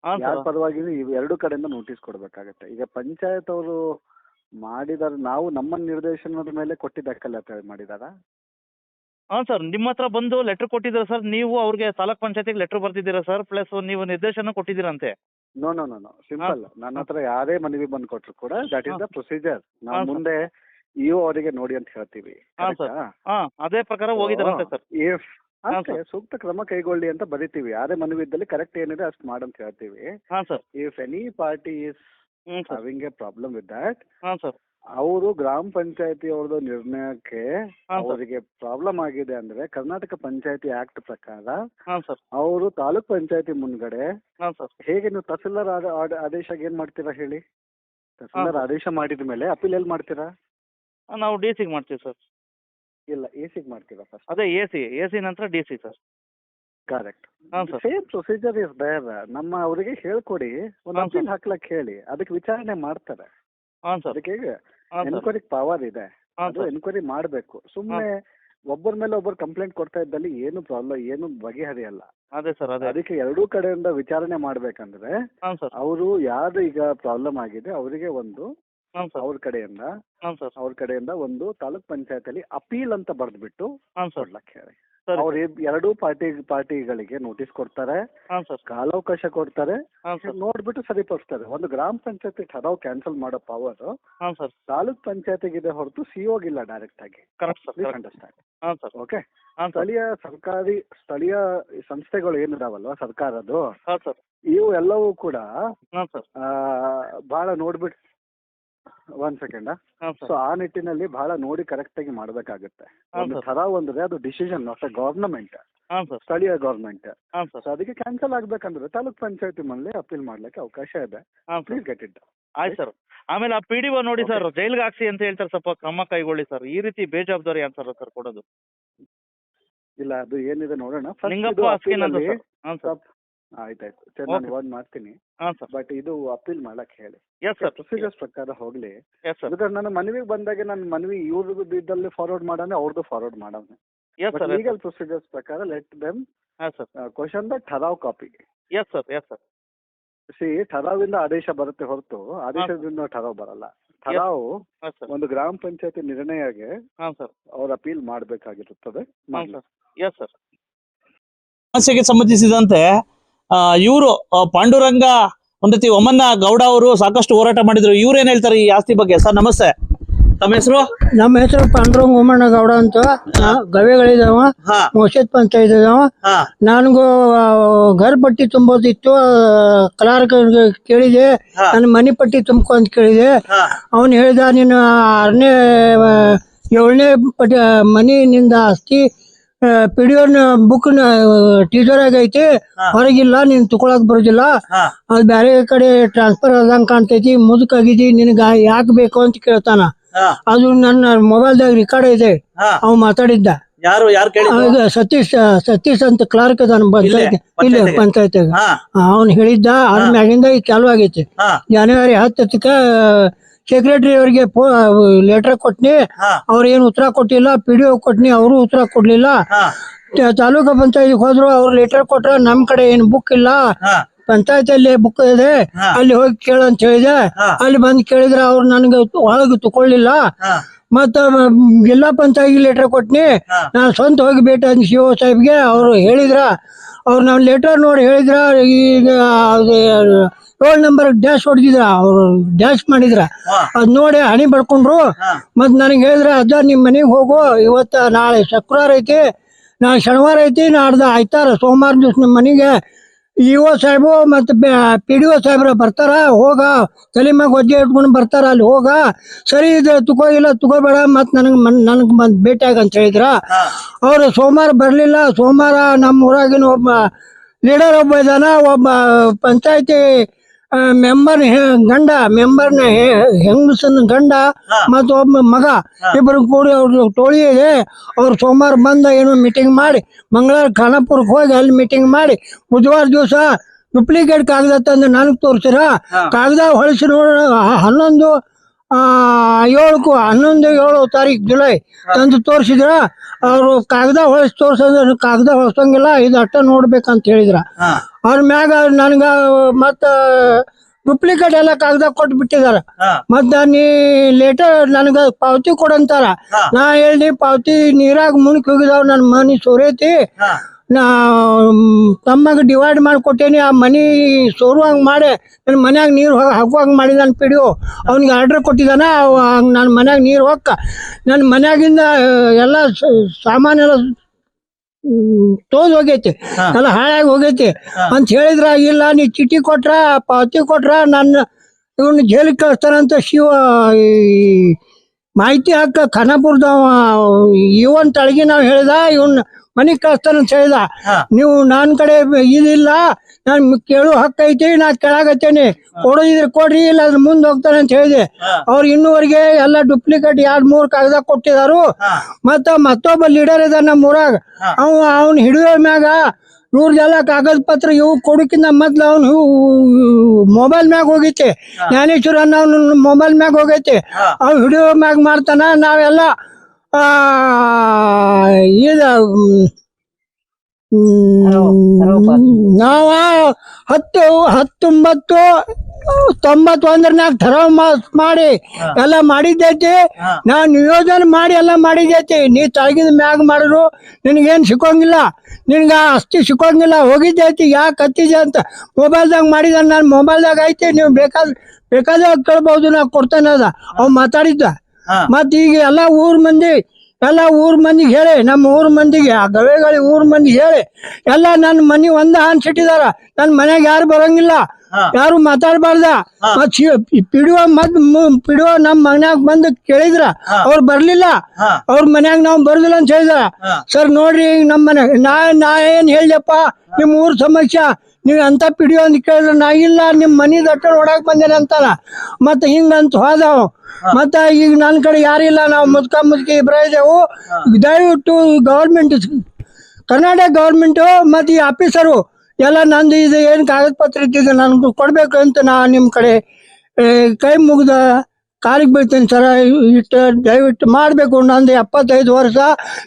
ಹಾಂ ಯಾರ ಸರ್. ಪರವಾಗಿ ಇವು ಎರಡು ಕಡೆಯಿಂದ ನೋಟಿಸ್ ಕೊಡ್ಬೇಕಾಗತ್ತೆ. ಈಗ ಪಂಚಾಯತ್ ಅವರು ಮಾಡಿದಾರೆ ನಾವು ನಮ್ಮ ನಿರ್ದೇಶನದ ಮೇಲೆ ಕೊಟ್ಟಿದ್ದ ಹೇಳಿ ಮಾಡಿದಾರ? ಹಾಂ ಸರ್ ನಿಮ್ಮ ಹತ್ರ ಬಂದು ಲೆಟರ್ ಕೊಟ್ಟಿದ್ದೀರಾ ಸರ್? ನೀವು ಅವ್ರಿಗೆ ತಾಲೂಕ್ ಪಂಚಾಯತಿಗೆ ಲೆಟರ್ ಬರ್ತಿದ್ದೀರಾ ಸರ್? ಪ್ಲಸ್ ನೀವು ನಿರ್ದೇಶನ ಕೊಟ್ಟಿದ್ದೀರಂತೆ. No no no no simple ನನ್ನ ಹತ್ರ ಯಾರೇ ಮನವಿ ಬಂದು ಕೊಟ್ರು ಕೂಡ ದಟ್ ಇಸ್ ದ ಪ್ರೊಸೀಜರ್ ನಾವು ಹಾಂ, sir. ಮುಂದೆ ಇಒ ಅವರಿಗೆ ನೋಡಿ ಅಂತ ಹೇಳ್ತೀವಿ. ಹಾಂ, sir. ಹಾಂ ಅದೇ ಪ್ರಕಾರ ಹೋಗಿದ್ದಾರಂತೆ ಸರ್. ಇಫ್ ಅಷ್ಟೇ ಸೂಕ್ತ ಕ್ರಮ ಕೈಗೊಳ್ಳಿ ಅಂತ ಬರಿತೀವಿ. ಯಾರೇ ಮನವಿ ಇದ್ದಲ್ಲಿ ಕರೆಕ್ಟ್ ಏನಿದೆ ಅಷ್ಟು ಮಾಡಂತ ಹೇಳ್ತೀವಿ. ಹಾಂ sir. If any party is sir. Having a problem with that ಹಾಂ ಸರ್. ಅವರು ಗ್ರಾಮ ಪಂಚಾಯತಿ ಅವ್ರದ್ದು ನಿರ್ಣಯಕ್ಕೆ ಹಾಂ ಸರ್. ಅವರಿಗೆ ಪ್ರಾಬ್ಲಮ್ ಆಗಿದೆ ಅಂದ್ರೆ ಕರ್ನಾಟಕ ಪಂಚಾಯತಿ ಆಕ್ಟ್ ಪ್ರಕಾರ ಹಾ ಸರ್. ಅವರು ತಾಲೂಕ್ ಪಂಚಾಯತಿ ಮುಂದ್ಗಡೆ ಹಾಂ ಸರ್. ಹೇಗೆ ನೀವು ತಹಸೀಲ್ದಾರ್ ಆದ- ಆದ- ಆದೇಶಕ್ಕೆ ಏನ್ ಮಾಡ್ತೀರಾ ಹೇಳಿ? ತಹಸೀಲ್ದಾರ್ ಆದೇಶ ಮಾಡಿದ ಮೇಲೆ ಅಪೀಲ್ ಎಲ್ಲಿ ಮಾಡ್ತೀರಾ? ನಾವು ಡಿ ಸಿಗೆ ಮಾಡ್ತೀವಿ ಸರ್. ಇಲ್ಲ ಎಸಿ ಸಿಗ್ ಮಾಡ್ತೀರಾ ಸರ್ ಅದೇ ಎಸಿ ಎಸಿ ಎ ಸಿ ನಂತರ ಡಿ ಸಿ ಸರ್ ಕರೆಕ್ಟ್ ಹಾಂ sir same procedure is there ನಮ್ಮ ಅವರಿಗೆ ಹೇಳ್ಕೊಡಿ ಒಂದು ಹಾಂ, ಅಪೀಲ್ ಹಾಕ್ಲಕ್ ಹೇಳಿ ಅದಕ್ಕೆ ವಿಚಾರಣೆ ಮಾಡ್ತಾರೆ. ಹಾಂ ಸರ್ ಅದಕ್ಕೆ ಹಾಂ ಸರ್ ಎನ್ಕ್ವೈರಿ ಪವರ್ ಇದೆ. ಹಾಂ ಅದು ಸರ್ ಎನ್ಕ್ವೈರಿ ಮಾಡಬೇಕು. ಸುಮ್ಮನೆ ಒಬ್ಬರ ಮೇಲೆ ಒಬ್ಬರು ಕಂಪ್ಲೇಂಟ್ ಕೊಡ್ತಾ ಇದ್ದಲ್ಲಿ ಏನು ಪ್ರಾಬ್ಲಮ್ ಏನು ಬಗೆಹರಿಯಲ್ಲ. ಅದೇ ಸರ್ ಅದೇ. ಅದಕ್ಕೆ ಎರಡೂ ಕಡೆಯಿಂದ ವಿಚಾರಣೆ ಮಾಡ್ಬೇಕಂದ್ರೆ ಹಾಂ ಸರ್ ಅವರು ಯಾರು ಈಗ ಪ್ರಾಬ್ಲಮ್ ಆಗಿದೆ ಅವರಿಗೆ ಒಂದು ಹಾಂ ಸರ್. ಅವ್ರ ಕಡೆಯಿಂದ ಹಾಂ ಸರ್. ಅವ್ರ ಕಡೆಯಿಂದ ಒಂದು ತಾಲೂಕ್ ಪಂಚಾಯತ್ ಅಪೀಲ್ ಅಂತ ಬರೆದ್ಬಿಟ್ಟು ಹಾಂ ಸರ್. ಹೇಳಿ. ಸರಿ ಅವ್ರ ಎರಡೂ ಪಾರ್ಟಿ ಪಾರ್ಟಿಗಳಿಗೆ ನೋಟಿಸ್ ಕೊಡ್ತಾರೆ ಹಾಂ ಸರ್. ಕಾಲಾವಕಾಶ ಕೊಡ್ತಾರೆ ಹಾಂ ಸರ್. ನೋಡ್ಬಿಟ್ಟು ಸರಿಪಡಿಸ್ತಾರೆ. ಒಂದು ಗ್ರಾಮ ಪಂಚಾಯತಿ ಠರಾವ್ ಕ್ಯಾನ್ಸಲ್ ಮಾಡೋ ಪವರ್ ಹಾಂ ಸರ್. ತಾಲೂಕ್ ಪಂಚಾಯತಿಗಿದೆ ಹೊರತು ಸಿ ಇಲ್ಲ ಡೈರೆಕ್ಟ್ ಆಗಿ. ಕರೆಕ್ಟ್ ಸರ್ ಕರೆಕ್ಟ್ ಅಂಡರ್ಸ್ಟ್ಯಾಂಡ್ ಹಾಂ ಸರ್. ಓಕೆ ಹಾಂ ಸರ್. ಸ್ಥಳೀಯ ಸರ್ಕಾರಿ ಸ್ಥಳೀಯ ಸಂಸ್ಥೆಗಳು ಏನಿದಾವಲ್ವಾ ಸರ್ಕಾರದ್ದು? ಹಾಂ ಸರ್. ಇವು ಎಲ್ಲವೂ ಕೂಡ ಹಾಂ ಸರ್. ಬಹಳ ನೋಡ್ಬಿಟ್ಟು ಒಂದ್ ಸೆಕೆಂಡ್ ಸೊ ಸರ್ ಆ ನಿಟ್ಟಿನಲ್ಲಿ ಬಹಳ ನೋಡಿ ಕರೆಕ್ಟ್ ಆಗಿ ಮಾಡ್ಬೇಕಾಗುತ್ತೆ. ಒಂದು ಸರ್ ಒಂದ್ರೆ ಅದು ಡಿಸಿಷನ್ ಆಫ್ ಎ ಗವರ್ನಮೆಂಟ್ ಹಾಂ ಸರ್ ಸ್ಥಳೀಯ ಗವರ್ನಮೆಂಟ್ ಹಾಂ ಸರ್ ಸೊ ಅದಕ್ಕೆ ಕ್ಯಾನ್ಸಲ್ ಆಗ್ಬೇಕಂದ್ರೆ ತಾಲೂಕ್ ಪಂಚಾಯತಿ ಮೇಲೆ ಅಪೀಲ್ ಮಾಡ್ಲಿಕ್ಕೆ ಅವಕಾಶ ಇದೆ. ಹಾಂ ಸರ್ ಪ್ಲೀಸ್ ಗೆಟ್ ಇಟ್ ಆಯ್ತು ಸರ್ ಆಮೇಲೆ ಆ ಪಿ ಡಿ ಒ ನೋಡಿ ಸರ್ ಜೈಲ್ಗೆ ಹಾಕ್ಸಿ ಅಂತ ಹೇಳ್ತಾರೆ ಸ್ವಲ್ಪ ಕ್ರಮ ಕೈಗೊಳ್ಳಿ ಸರ್ ಈ ರೀತಿ ಬೇಜವಾಬ್ದಾರಿ ಅನ್ಸಲ್ಲ ಸರ್ ಕೊಡೋದು? ಇಲ್ಲ ಅದು ಏನಿದೆ ನೋಡೋಣ. First ನಿಂಗಪ್ಪ ಇದು ಅಸ್ಕಿನ್ appeal ಅಂತ ಅಲ್ಲಿ ಸರ್ ಹಾಂ ಸರ್ ಆಯ್ತಾಯ್ತು. ಚೆನ್ನಾಗಿ ನಾನು ಇವಾಗ ಮಾಡ್ತೀನಿ. ಹಾಂ ಸರ್ ಬಟ್ ಇದು ಅಪೀಲ್ ಮಾಡಕ್ ಹೇಳಿ. ಎಸ್ ಸರ್ ಪ್ರೊಸೀಜರ್ಸ್ ಪ್ರಕಾರ ಹೋಗ್ಲಿ. ಎಸ್ ಸರ್ ಬಿಕಾಸ್ ನನ್ನ ಮನವಿಗೆ ಬಂದಾಗ ನನ್ನ ಮನವಿ ಇವ್ರದ್ದು ಇದ್ದಲ್ಲಿ ಫಾರ್ವರ್ಡ್ ಮಾಡೋಣ ಅವ್ರದ್ದು ಫಾರ್ವರ್ಡ್ ಮಾಡೋಣ ಎಸ್ ಸರ್ ಲೀಗಲ್ ಪ್ರೊಸೀಜರ್ಸ್ ಪ್ರಕಾರ ಲೆಟ್ ದೆಮ್ ಹಾಂ sir question the ಠರಾವ್ copy yes sir yes sir C ಠರಾವಿಂದ ಆದೇಶ ಬರುತ್ತೆ ಹೊರತು. ಆದೇಶದಿಂದ ಠರಾವ್ ಬರಲ್ಲ. ಠರಾವ್ ಸರ್ ಒಂದು ಗ್ರಾಮ ಪಂಚಾಯತಿ ನಿರ್ಣಯಗೆ ಅವ್ರ ಅಪೀಲ್ ಮಾಡಬೇಕಾಗಿರುತ್ತದೆ. ಹಾಂ ಸರ್ ಎಸ್ ಸರ್ ಸಮಸ್ಯೆಗೆ ಸಂಬಂಧಿಸಿದಂತೆ ಇವರು ಪಾಂಡುರಂಗ ಒಂದತಿ ಒಮ್ಮನ್ನ ಗೌಡ ಅವರು ಸಾಕಷ್ಟು ಹೋರಾಟ ಮಾಡಿದ್ರು. ಇವ್ರು ಏನ್ ಹೇಳ್ತಾರೆ ಈ ಆಸ್ತಿ ಬಗ್ಗೆ? ಸರ್ ನಮಸ್ತೆ. ತಮ್ಮ ಹೆಸರು? ನಮ್ಮ ಹೆಸರು ಪಾಂಡುರಂಗ ಉಮ್ಮಣ್ಣ ಗೌಡ ಅಂತ. ಗವಿಗಳಿದಾವ. ಮಸೀದ್ ಪಂಚ ಪಂಚಾಯತ್ ಇದಾವ ನನ್ಗೂ ಘರ್ ಪಟ್ಟಿ ತುಂಬೋದಿತ್ತು ಕಲಾರ್ಕ ಕೇಳಿದೆ. ನನ್ನ ಮನೆ ಪಟ್ಟಿ ತುಂಬ್ಕೊ ಅಂತ ಕೇಳಿದೆ. ಅವನು ಹೇಳಿದ ನೀನು ಆರನೇ ಏಳನೇ ಪಟ್ಟಿ ಮನಿ ನಿಂದ ಆಸ್ತಿ ಪಿ ಡಿ ಒನ್ ಬುಕ್ನ ಟೀಚರ್ ಆಗೈತಿ. ಹೊರಗಿಲ್ಲ ನೀನ್ ತಕೊಳಕ್ ಬರೋದಿಲ್ಲ. ಅದ್ ಬ್ಯಾರೆ ಬೇರೆ ಕಡೆ ಟ್ರಾನ್ಸ್ಫರ್ ಆದಂಗ್ ಕಾಣ್ತೈತಿ. ಮುದುಕಾಗಿದಿ ನಿನಗ ಯಾಕ್ ಬೇಕು ಅಂತ ಕೇಳ್ತಾನ. ಅದು ನನ್ನ ಮೊಬೈಲ್ದಾಗ ರೆಕಾರ್ಡ್ ಇದೆ. ಅವ್ ಮಾತಾಡಿದ್ದ. ಯಾರು ಸತೀಶ್ ಸತೀಶ್ ಅಂತ ಕ್ಲಾರ್ಕ್ ಅದಾನ ಇಲ್ಲೇ, ಪಂಚಾಯತ್ ಇಲ್ಲ ಅವ್ನು ಹೇಳಿದ್ದ ಅದ್ರ ಮ್ಯಾಗಿಂದ ಇದು ಚಾಲು ಆಗೈತಿ. ಜನವರಿ ಹತ್ತಕ್ಕ ಸೆಕ್ರೆಟರಿ ಅವರಿಗೆ ಲೆಟರ್ ಕೊಟ್ನಿ. ಅವ್ರ ಏನು ಉತ್ತರ ಕೊಟ್ಟಿಲ್ಲ ಪಿ ಡಿ ಕೊಟ್ನಿ ಅವರು ಉತ್ತರ ಕೊಡ್ಲಿಲ್ಲ. ತಾಲೂಕಾ ಪಂಚಾಯತಿ ಹೋದ್ರು ಅವ್ರ ಲೆಟರ್ ಕೊಟ್ರ ನಮ್ ಕಡೆ ಏನು ಬುಕ್ ಇಲ್ಲ. ಪಂಚಾಯತಿಯಲ್ಲಿ ಪಂಚಾಯತ್ ಅಲ್ಲಿ ಬುಕ್ ಇದೆ ಅಲ್ಲಿ ಹೋಗಿ ಕೇಳ ಅಂತ ಹೇಳಿದೆ. ಅಲ್ಲಿ ಬಂದು ಕೇಳಿದ್ರೆ ಅವ್ರು ನನಗೆ ಒಳಗೆ ತಕೊಳ್ಳಿಲ್ಲ ಮತ್ತ ಜಿಲ್ಲಾ ಪಂಚಾಯತ್ ಲೆಟರ್ ಕೊಟ್ನಿ. ನಾನು ಸ್ವಂತ ಹೋಗಿ ಭೇಟಿ ಅಂತ ಸಿ ಸಾಹೇಬ್ಗೆ. ಅವ್ರು ಹೇಳಿದ್ರ ಅವ್ರು ನಾವ್ ಲೆಟರ್ ನೋಡಿ ಹೇಳಿದ್ರ ಈಗ ರೋಲ್ ನಂಬರ್ ಡ್ಯಾಶ್ ಹೊಡೆದಿದ್ರ ಅವರು ಡ್ಯಾಶ್ ಮಾಡಿದ್ರ. ಅದ್ ನೋಡಿ ಹಣಿ ಬಡ್ಕೊಂಡ್ರು. ಹಾ. ಮತ್ ನನಗೆ ಹೇಳಿದ್ರ ಅಜ್ಜ ನಿಮ್ ಮನೆಗೆ ಹೋಗು ಇವತ್ತ ನಾಳೆ ಶುಕ್ರವಾರ ಐತಿ ನಾಳೆ ಶನಿವಾರ ಐತಿ ನಾಡ್ದ ಆಯ್ತಾರ ಸೋಮವಾರ ದಿವ್ಸ ನಿಮ್ಮ ಮನೆಗೆ. ಇ ಓ ಸಾಹೇಬು ಮತ್ತು ಪಿ ಡಿ ಒ ಸಾಹೇಬ್ರ ಬರ್ತಾರ ಹೋಗ ತಲೆ ಮ್ಯಾಗ ಒದ್ದೆ ಇಟ್ಕೊಂಡು ಬರ್ತಾರ ಅಲ್ಲಿ ಹೋಗ. ಸರಿ ಇದು ತುಕೋ ಇಲ್ಲ ತುಕೋಬೇಡ ಮತ್ತು ನನಗೆ ನನಗೆ ಬಂದು ಭೇಟಿಯಾಗ ಅಂತ ಹೇಳಿದ್ರ. ಅವರು ಸೋಮವಾರ ಬರಲಿಲ್ಲ ಸೋಮವಾರ ನಮ್ಮ ಊರಾಗಿನ ಒಬ್ಬ ಲೀಡರ್ ಒಬ್ಬ ಇದ್ದಾನ ಒಬ್ಬ ಪಂಚಾಯತಿ ಮೆಂಬರ್ ಗಂಡ ಮೆಂಬರ್ನ ಹೆಂಗಸನ ಗಂಡ ಮತ್ತು ಒಬ್ಬ ಮಗ. ಇಬ್ಬರು ಕೂಡಿ ಅವ್ರ ಟೋಳಿ ಇದೆ. ಅವ್ರು ಸೋಮವಾರ ಬಂದ ಏನೋ ಮೀಟಿಂಗ್ ಮಾಡಿ ಮಂಗಳವಾರ ಖಾನಾಪುರಕ್ಕೆ ಹೋಗಿ ಅಲ್ಲಿ ಮೀಟಿಂಗ್ ಮಾಡಿ ಬುಧವಾರ ದಿವಸ ಡುಪ್ಲಿಕೇಟ್ ಕಾಗದ ತಂದು ನನಗೆ ತೋರಿಸಿರ. ಕಾಗದ ಹೊಳಿಸಿ ನೋಡ ಹನ್ನೊಂದು ಏಳಕ್ಕೂ ಹನ್ನೊಂದು ಏಳು ತಾರೀಕು ಜುಲೈ ತಂದು ತೋರಿಸಿದ್ರ ಅವರು ಕಾಗದ ಹೊಳಿಸಿ ತೋರ್ಸೋದ್ರ ಕಾಗದ ಹೊಳಸಂಗಿಲ್ಲ ಇದು ಅಟ್ಟ ನೋಡ್ಬೇಕಂತ ಹೇಳಿದ್ರ. ಅವ್ರ ಮ್ಯಾಗ ನನ್ಗ ಮತ್ತ ಡುಪ್ಲಿಕೇಟ್ ಎಲ್ಲ ಕಾಗದ ಕೊಟ್ಟು ಬಿಟ್ಟಿದಾರ ಮತ್ತ ನೀ ಲೇಟರ್ ನನಗ ಪಾವತಿ ಕೊಡಂತಾರ. ನಾ ಹೇಳಿ ಪಾವತಿ ನೀರಾಗ ಮುಣಕ್ ಹೋಗಿದಾವ್ ನನ್ನ ಮನಿ ಸೋರೈತಿ. ನಾ ತಮ್ಮಗೆ ಡಿವೈಡ್ ಮಾಡ್ಕೊಟ್ಟೇನಿ ಆ ಮನಿ ಸೋರುವಂಗ್ ಮಾಡಿ ನನ್ನ ಮನ್ಯಾಗ ನೀರು ಹಾಕುವಂಗ್ ಮಾಡಿ ನಾನು ಪಿಡಿಯೋ ಅವ್ನಿಗೆ ಆರ್ಡರ್ ಕೊಟ್ಟಿದ್ದಾನೆ ನನ್ನ ಮನ್ಯಾಗ ನೀರು ಹೊಕ್ಕ. ನನ್ನ ಮನ್ಯಾಗಿಂದ ಎಲ್ಲ ಸಾಮಾನೆಲ್ಲ ತೋದ್ ಹೋಗೈತಿ ಎಲ್ಲ ಹಾಳಾಗಿ ಹೋಗೈತಿ. ಅಂತ ಹೇಳಿದ್ರ ಇಲ್ಲ ನೀ ಚೀಟಿ ಕೊಟ್ರ ಪಾವತಿ ಕೊಟ್ರ ನನ್ನ ಇವನು ಜೈಲಿಗೆ ಕಳಿಸ್ತಾರಂತ ಶಿವ ಈ ಮಾಹಿತಿ ಹಾಕ ಖಾನಾಪುರದವ ಇವನ್ ತಳಗಿ ನಾವು ಹೇಳಿದ ಇವನ್ ಮನೆಗೆ ಕಳಿಸ್ತಾನಂತ ಹೇಳಿದ. ನೀವು ನನ್ನ ಕಡೆ ಇದಿಲ್ಲ ನಾನ್ ಕೇಳು ಹಕ್ಕ ಐತಿ ನಾ ಕೆಳಗತ್ತೇನೆ ಕೊಡೋದಿದ್ರೆ ಕೊಡ್ರಿ ಇಲ್ಲ ಅದ್ರ ಮುಂದೆ ಹೋಗ್ತಾನೆ ಅಂತ ಹೇಳಿದೆ. ಅವ್ರು ಇನ್ನೂವರೆಗೆ ಎಲ್ಲ ಡುಪ್ಲಿಕೇಟ್ ಎರಡ್ ಮೂರ್ ಕಾಗದ ಕೊಟ್ಟಿದಾರು. ಮತ್ತ ಮತ್ತೊಬ್ಬ ಲೀಡರ್ ಇದ ನಮ್ಮ ಊರಾಗ. ಅವ್ ಅವ್ನ ಹಿಡಿಯೋ ಮ್ಯಾಗ ಇವ್ರದೆಲ್ಲ ಕಾಗದ ಪತ್ರ ಇವು ಕೊಡಕ್ಕಿಂತ ಮೊದ್ಲು ಅವನು ಮೊಬೈಲ್ ಮ್ಯಾಗ ಹೋಗೈತಿ. ಜ್ಞಾನೇಶ್ವರ ಅನ್ನ ಅವ್ನ ಮೊಬೈಲ್ ಮ್ಯಾಗ ಹೋಗೈತಿ. ಅವ್ನು ಹಿಡಿಯೋ ಮ್ಯಾಗ ಮಾಡ್ತಾನ. ನಾವೆಲ್ಲ ಇದು ನಾವ ಹತ್ತು ಹತ್ತೊಂಬತ್ತು ತೊಂಬತ್ತೊಂದರನಾಗ ಥರವ್ ಮಾಡಿ ಎಲ್ಲ ಮಾಡಿದ್ದೈತಿ. ನಾ ನಿಯೋಜನೆ ಮಾಡಿ ಎಲ್ಲ ಮಾಡಿದ್ದೈತಿ. ನೀ ತಳಗಿದ ಮ್ಯಾಗ ಮಾಡಿದ್ರು ನಿನಗೇನು ಸಿಕ್ಕೋಂಗಿಲ್ಲ. ನಿನ್ಗೆ ಅಸ್ತಿ ಸಿಕ್ಕೋಂಗಿಲ್ಲ. ಹೋಗಿದ್ದೈತಿ. ಯಾಕೆ ಹತ್ತಿದೆ ಅಂತ ಮೊಬೈಲ್ದಾಗ ಮಾಡಿದ ನಾನು ಮೊಬೈಲ್ದಾಗ ಐತಿ. ನೀವು ಬೇಕಾದ ಬೇಕಾದಾಗ ಕೇಳ್ಬೋದು ನಾ ಕೊಡ್ತೇನೆ ಅದ. ಅವ್ ಮಾತಾಡಿದ್ದ. ಮತ್ ಈಗ ಎಲ್ಲಾ ಊರ್ ಮಂದಿ ಎಲ್ಲಾ ಊರ್ ಮಂದಿಗೆ ಹೇಳಿ ನಮ್ಮ ಊರ್ ಮಂದಿಗೆ ಆ ಗವೇಗಳ ಊರ್ ಮಂದಿ ಹೇಳಿ ಎಲ್ಲಾ ನನ್ನ ಮನಿ ಒಂದ ಅನ್ಸಿಟ್ಟಿದಾರ ನನ್ ಮನೆಗೆ ಯಾರು ಬರಂಗಿಲ್ಲ ಯಾರು ಮಾತಾಡ್ಬಾರ್ದ ಮತ್ ಮದ್ ಮತ್ ಪಿಡಿಯೋ ನಮ್ ಮನ್ಯಾಗ ಬಂದು ಕೇಳಿದ್ರ ಅವ್ರ ಬರ್ಲಿಲ್ಲ ಅವ್ರ ಮನ್ಯಾಗ ನಾವ್ ಬರ್ದಿಲ್ಲ ಅಂತ ಹೇಳಿದ್ರ ಸರ್ ನೋಡ್ರಿ ನಮ್ ನಮ್ಮ ಮನೆ ನಾ ನಾ ಏನ್ ಹೇಳ್ದಪ್ಪ ನಿಮ್ ಊರ್ ಸಮಸ್ಯೆ ನೀವ್ ಅಂತ ಪಿಡಿಯೋ ಅಂತ ಕೇಳಿದ್ರೆ ನಾ ಇಲ್ಲ ನಿಮ್ ಮನಿ ದಟ್ಟ ನೋಡಕ್ ಬಂದೇನೆ ಅಂತಾನ. ಮತ್ತ ಹಿಂಗಂತ ಹೋದವು. ಮತ್ತ ಈಗ ನನ್ನ ಕಡೆ ಯಾರಿಲ್ಲ ನಾವು ಮುದ್ಕ ಮುದ್ಕಿ ಇಬ್ರ ಇದೇವು. ದಯವಿಟ್ಟು ಗೌರ್ಮೆಂಟ್ ಕರ್ನಾಟಕ ಗೌರ್ಮೆಂಟು ಮತ್ತು ಈ ಆಫೀಸರು ಎಲ್ಲ ನಂದು ಇದು ಏನು ಕಾಗದ ಪತ್ರ ಇದ್ದಿದ್ದು ನನಗೆ ಕೊಡ್ಬೇಕು ಅಂತ ನಾ ನಿಮ್ಮ ಕಡೆ ಕೈ ಮುಗ್ದ ಕಾಲಿಗೆ ಬೀಳ್ತೀನಿ ಸರ. ಇಟ್ಟು ದಯವಿಟ್ಟು ಮಾಡಬೇಕು. ನಂದು ಎಪ್ಪತ್ತೈದು ವರ್ಷ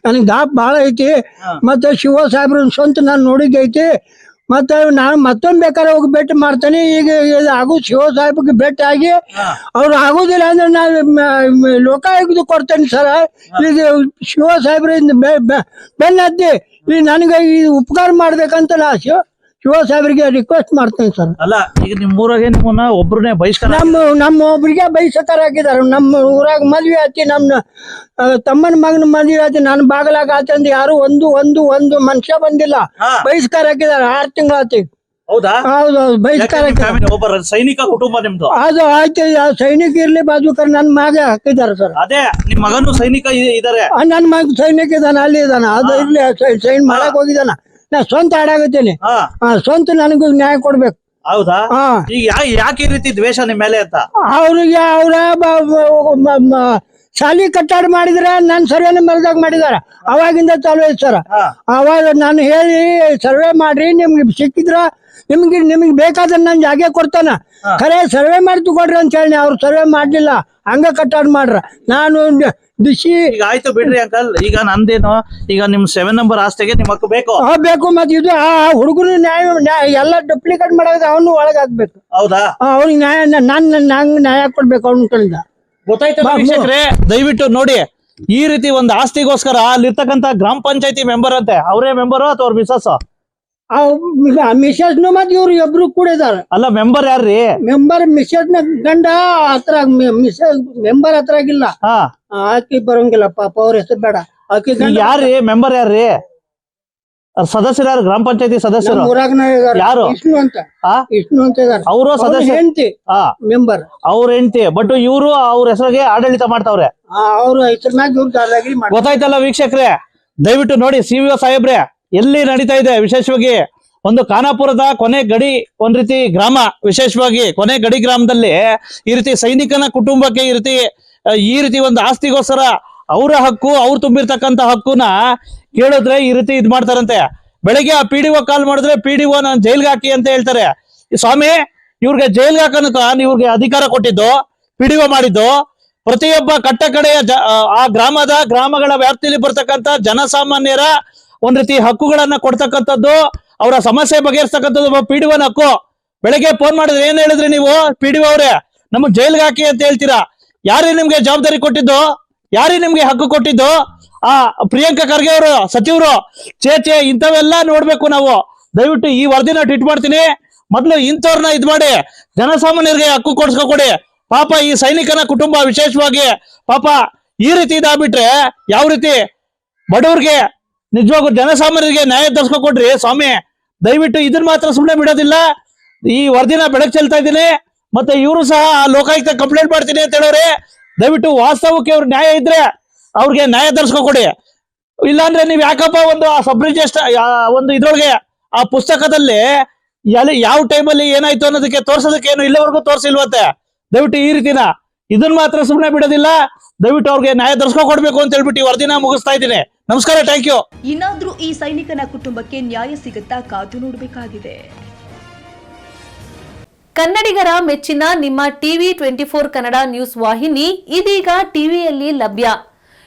ನನಗೆ ದಾಪ್ ಭಾಳ ಐತಿ. ಮತ್ತೆ ಶಿವ ಸಾಹೇಬ್ರನ್ನ ಸ್ವಂತ ನಾನು ನೋಡಿದ್ದೈತಿ. ಮತ್ತು ನಾನು ಮತ್ತೊಂದು ಬೇಕಾದ್ರೆ ಹೋಗಿ ಭೇಟಿ ಮಾಡ್ತೇನೆ. ಈಗ ಇದು ಆಗು ಶಿವ ಸಾಹೇಬ್ಗೆ ಭೇಟಿ ಆಗಿ ಅವ್ರು ಆಗುದಿಲ್ಲ ಅಂದ್ರೆ ನಾನು ಲೋಕಾಯುಕ್ತ ಕೊಡ್ತೇನೆ ಸರ. ಇದು ಶಿವ ಸಾಹೇಬ್ರಿಂದ ಬೆನ್ನತ್ತಿ ಈ ನನಗೆ ಈ ಉಪಕಾರ ಮಾಡ್ಬೇಕಂತ ನಾ ಶಿವ ಸಾಹೇಬರಿಗೆ ರಿಕ್ವೆಸ್ಟ್ ಮಾಡ್ತೇನೆ ಸರ್. ಅಲ್ಲ ಈಗ ನಿಮ್ಮ ಊರಾಗೆ ನಿಮ್ಮನ್ನ ಒಬ್ರನ್ನೇ ಬಹಿಷ್ಕಾರ ನಮ್ಮ ನಮ್ಮ ಒಬ್ರಿಗೆ ಬಯಸತರ ಹಾಕಿದಾರ ನಮ್ಮ ಊರಾಗ ಮದ್ವೆ ಆತಿ ನಮ್ಮ ತಮ್ಮನ ಮಗನ ಮದ್ವೆ ಆತಿ ನನ್ನ ಬಾಗಲಾಗ ಆತಂದ್ ಯಾರು ಒಂದು ಒಂದು ಒಂದು ಮನುಷ್ಯ ಬಂದಿಲ್ಲ. ಹಾ. ಬಹಿಷ್ಕಾರ ಹಾಕಿದಾರ ಆರು ತಿಂಗಳಾತಿ ಹೌದಾ? ಹೌದು ಹೌದು ಯಾಕೆ ಬಹಿಷ್ಕಾರ ನಿಮ್ ಹಾಕಿದಾರ family ಒಬ್ಬ ಸೈನಿಕ ಕುಟುಂಬ ನಿಮ್ದು? ಅದು ಆಯ್ತು ಆ ಸೈನಿಕ ಇರ್ಲಿ ಬಾಜುಕರ್ ನನ್ನ ಮಗ ಹಾಕಿದಾರೆ ಸರ್. ಅದೇ ನಿಮ್ಮ ಮಗನು ಸೈನಿಕ ಇ- ಇದಾರೆ. ನನ್ನ ಮಗ ಸೈನಿಕ ಇದಾನ ಅಲ್ಲಿ ಇದಾನ ಅದು ಇರ್ಲಿ ಸೈನ್ ಮಾಡಕ್ ಹೋಗಿದಾನ ನಾ ಸ್ವಂತ ಹಾಡಾಗುತ್ತೇನೆ ಹಾ. ಆ, ಸ್ವಂತ ನನಗೂ ನ್ಯಾಯ ಕೊಡ್ಬೇಕು. ಹೌದಾ? ಹಾ. ಈಗ ಯಾ- ಯಾಕೆ ಈ ರೀತಿ ದ್ವೇಷ ನಿಮ್ ಮೇಲೆ ಅಂತ? ಅವ್ರಿಗೆ ಅವ್ರ ಬ- ಬ- ಮ- ಮ- ಶಾಲಿ ಕಟ್ಟಾಡ ಮಾಡಿದ್ರ ನನ್ ಸರ್ವೆ ಮರದಾಗ ಮಾಡಿದಾರ. ಅವಾಗಿಂದ ಚಾಲು ಐತೆ ಸರ್. ಹಾ. ಅವಾಗ ನಾನು ಹೇಳಿ ಸರ್ವೆ ಮಾಡ್ರಿ ನಿಮ್ಗೆ ಸಿಕ್ಕಿದ್ರ ನಿಮ್ಗೆ ನಿಮ್ಗೆ ಬೇಕಾದ ನಾನು ಜಾಗ ಕೊಡ್ತಾನ. ಖರೆ ಸರ್ವೆ ಮಾಡಿ ಕೊಡ್ರಿ ಅಂತ ಹೇಳಿ ಅವ್ರು ಸರ್ವೆ ಮಾಡ್ಲಿಲ್ಲ. ಹಂಗ ಕಟ್ಟಾಡ್ ಮಾಡ್ರ. ನಾನು ದಿಶಿ ಈಗ ಆಯ್ತು ಬಿಡ್ರಿ ಅಂಕಲ್. ಈಗ ನಂದೇನು? ಈಗ ನಿಮ್ ಸೆವೆನ್ ನಂಬರ್ ಆಸ್ತಿಗೆ ನಿಮ್ ಹಕ್ಕು ಬೇಕು. ಆ ಬೇಕು ಮತ್ತೆ ಇದು ಆ ಹುಡುಗರು ನ್ಯಾಯ ನ್ಯಾಯ ಎಲ್ಲ ಡುಪ್ಲಿಕೇಟ್ ಮಾಡೋದು ಅವನು ಒಳಗೆ ಹಾಕ್ಬೇಕು ಹೌದಾ ಅವ್ನಿಗೆ ನ್ಯಾಯ ನಾನು ನಂಗೆ ನ್ಯಾಯ ಕೊಡ್ಬೇಕು ಅವ್ನ ಕಡೆಯಿಂದ ಗೊತ್ತಾಯ್ತು ವೀಕ್ಷಕರೇ? ದಯವಿಟ್ಟು ನೋಡಿ ಈ ರೀತಿ ಒಂದು ಆಸ್ತಿಗೋಸ್ಕರ ಅಲ್ಲಿರ್ತಕ್ಕಂತ ಗ್ರಾಮ ಪಂಚಾಯತಿ ಮೆಂಬರ್ ಅಂತೆ. ಅವರೇ ಮೆಂಬರು ಅಥವಾ ಅವ್ರ ಮಿಸಸ್ ಆ ಮಿಸಸ್ನು ಮತ್ತೆ ಇವ್ರು ಇಬ್ರು ಕೂಡ ಇದಾರೆ. ಅಲ್ಲ ಮೆಂಬರ್ ಯಾರ್ರಿ? ಮೆಂಬರ್ ಮಿಸಸ್ನ ಗಂಡ ಹತ್ರ ಮಿಸಸ್ ಮೆಂಬರ್ ಹತ್ರಾಗಿಲ್ಲ ಹಾ. ಆಕಿ ಬರಂಗಿಲ್ಲ ಪಾಪ ಅವ್ರ ಹೆಸರು ಬೇಡ. ಆಕಿ ಗಂಡ ಯಾರ್ರಿ? ಮೆಂಬರ್ ಯಾರ್ರಿ? ಸದಸ್ಯರ ಯಾರು? ಗ್ರಾಮ ಪಂಚಾಯತಿ ಸದಸ್ಯರು? ಊರಾಗನ ಯಾರು? ವಿಷ್ಣು ಅಂತ? ವಿಷ್ಣು ಅಂತ ಇದ್ದಾರೆ ಅವರು ಸದಸ್ಯ ಹೆಂಡತಿ ಮೆಂಬರ್ ಅವ್ರ ಹೆಂಡತಿ. ಬಟ್ ಇವರು ಅವ್ರ ಹೆಸರಿಗೆ ಆಡಳಿತ ಮಾಡ್ತಾವ್ರೆ. ಅವ್ರ ಇದ್ರ ಇವ್ರ ಗೊತ್ತಾಯ್ತಲ್ಲ ವೀಕ್ಷಕ್ರೆ? ದಯವಿಟ್ಟು ನೋಡಿ ಸಿ ವಿ ಸಾಹೇಬ್ರೆ. ಎಲ್ಲಿ ನಡೀತಾ ಇದೆ? ವಿಶೇಷವಾಗಿ ಒಂದು ಖಾನಾಪುರದ ಕೊನೆ ಗಡಿ, ಒಂದ್ ರೀತಿ ಗ್ರಾಮ, ವಿಶೇಷವಾಗಿ ಕೊನೆ ಗಡಿ ಗ್ರಾಮದಲ್ಲಿ ಈ ರೀತಿ ಸೈನಿಕನ ಕುಟುಂಬಕ್ಕೆ ಈ ರೀತಿ ಈ ರೀತಿ ಒಂದು ಆಸ್ತಿಗೋಸ್ಕರ ಅವರ ಹಕ್ಕು, ಅವ್ರು ತುಂಬಿರ್ತಕ್ಕಂತ ಹಕ್ಕುನ ಕೇಳಿದ್ರೆ ಈ ರೀತಿ ಇದ್ ಮಾಡ್ತಾರಂತೆ. ಬೆಳಿಗ್ಗೆ ಆ ಪಿ ಡಿ ಒ ಕಾಲ್ ಮಾಡಿದ್ರೆ ಪಿ ಡಿ ಒ ನಾನು ಜೈಲ್ಗೆ ಹಾಕಿ ಅಂತ ಹೇಳ್ತಾರೆ. ಸ್ವಾಮಿ, ಇವ್ರಿಗೆ ಜೈಲ್ಗೆ ಹಾಕನಕ ಇವ್ರಿಗೆ ಅಧಿಕಾರ ಕೊಟ್ಟಿದ್ದು ಪಿ ಡಿ ಒ ಮಾಡಿದ್ದು, ಪ್ರತಿಯೊಬ್ಬ ಕಟ್ಟಕಡೆಯ ಆ- ಗ್ರಾಮದ ಗ್ರಾಮಗಳ ವ್ಯಾಪ್ತಿಯಲ್ಲಿ ಬರ್ತಕ್ಕಂತ ಜನಸಾಮಾನ್ಯರ ಒಂದ್ ರೀತಿ ಹಕ್ಕುಗಳನ್ನ ಕೊಡ್ತಕ್ಕಂಥದ್ದು, ಅವರ ಸಮಸ್ಯೆ ಬಗೆಹರಿಸ್ತಕ್ಕಂಥದ್ದು ಪಿ ಡಿ ಒನ್ ಹಕ್ಕು. ಬೆಳಗ್ಗೆ ಫೋನ್ ಮಾಡಿದ್ರೆ ಏನ್ ಹೇಳಿದ್ರಿ ನೀವು ಪಿ ಡಿ ಅವ್ರೆ? ನಮಗ್ ಜೈಲ್ಗೆ ಹಾಕಿ ಅಂತ ಹೇಳ್ತೀರಾ? ಯಾರೇ ನಿಮ್ಗೆ ಜವಾಬ್ದಾರಿ ಕೊಟ್ಟಿದ್ದು? ಯಾರೇ ನಿಮ್ಗೆ ಹಕ್ಕು ಕೊಟ್ಟಿದ್ದು? ಆ, ಪ್ರಿಯಾಂಕಾ ಖರ್ಗೆ ಅವರು, ಸಚಿವರು ಚೇಚೆ ಇಂಥವೆಲ್ಲ ನೋಡ್ಬೇಕು ನಾವು. ದಯವಿಟ್ಟು ಈ ವರದಿನ ಟ್ವೀಟ್ ಮಾಡ್ತೀನಿ. ಮೊದ್ಲು ಇಂಥವ್ರನ್ನ ಇದ್ ಮಾಡಿ, ಜನಸಾಮಾನ್ಯರಿಗೆ ಹಕ್ಕು ಕೊಡಿಸ್ಕೊಡಿ ಪಾಪ ಈ ಸೈನಿಕನ ಕುಟುಂಬ ವಿಶೇಷವಾಗಿ ಪಾಪ ಈ ರೀತಿ ಇದಾಗ್ಬಿಟ್ರೆ ಯಾವ ರೀತಿ ಬಡವ್ರಿಗೆ ನಿಜವಾಗೂ ಜನಸಾಮಾನ್ಯರಿಗೆ ನ್ಯಾಯ ಕೊಡ್ರಿ, ಸ್ವಾಮಿ. ದಯವಿಟ್ಟು ಇದನ್ನ ಮಾತ್ರ ಸುಮ್ಮನೆ ಬಿಡೋದಿಲ್ಲ. ಈ ವರದಿನ ಬೆಳಕ್ ಚೆಲ್ತಾ ಇದ್ದೀನಿ. ಮತ್ತೆ ಇವರು ಸಹ ಆ ಲೋಕಾಯುಕ್ತ ಕಂಪ್ಲೇಂಟ್ ಮಾಡ್ತೀನಿ ಅಂತ ಹೇಳೋರೆ. ದಯವಿಟ್ಟು ವಾಸ್ತವಕ್ಕೆ ಅವ್ರ ನ್ಯಾಯ ಇದ್ರೆ ಅವ್ರಿಗೆ ನ್ಯಾಯ ಕೊಡಿ. ಇಲ್ಲಾಂದ್ರೆ ನೀವ್ ಯಾಕಪ್ಪ ಒಂದು ಆ ಸಬ್ ರಿಜಿಸ್ಟರ್ ಒಂದು ಇದ್ರೊಳಗೆ ಆ ಪುಸ್ತಕದಲ್ಲಿ ಎಲ್ಲಿ ಯಾವ ಟೈಮಲ್ಲಿ ಏನಾಯ್ತು ಅನ್ನೋದಕ್ಕೆ ತೋರ್ಸೋದಕ್ಕೆ ಏನು ಇಲ್ಲಿವರೆಗೂ ತೋರಿಸಿಲ್ವತ್ತೆ. ದಯವಿಟ್ಟು ಈ ರೀತಿನ ಇದನ್ನ ಮಾತ್ರ ಸುಮ್ಮನೆ ಬಿಡೋದಿಲ್ಲ. ದಯವಿಟ್ಟು ಅವ್ರಿಗೆ ನ್ಯಾಯ ಕೊಡ್ಬೇಕು ಅಂತ ಹೇಳ್ಬಿಟ್ಟು ಈ ವರದಿನ ಮುಗಿಸ್ತಾ ಇದ್ದೀನಿ. ನಮಸ್ಕಾರ ಥ್ಯಾಂಕ್ ಯು ಇನ್ನಾದ್ರೂ ಈ ಸೈನಿಕನ ಕುಟುಂಬಕ್ಕೆ ನ್ಯಾಯ ಸಿಗುತ್ತಾ ಕಾದು ನೋಡಬೇಕಾಗಿದೆ. ಕನ್ನಡಿಗರ ಮೆಚ್ಚಿನ ನಿಮ್ಮ TV twenty four Kannada news ವಾಹಿನಿ ಇದೀಗ ಟಿವಿಯಲ್ಲಿ ಲಭ್ಯ.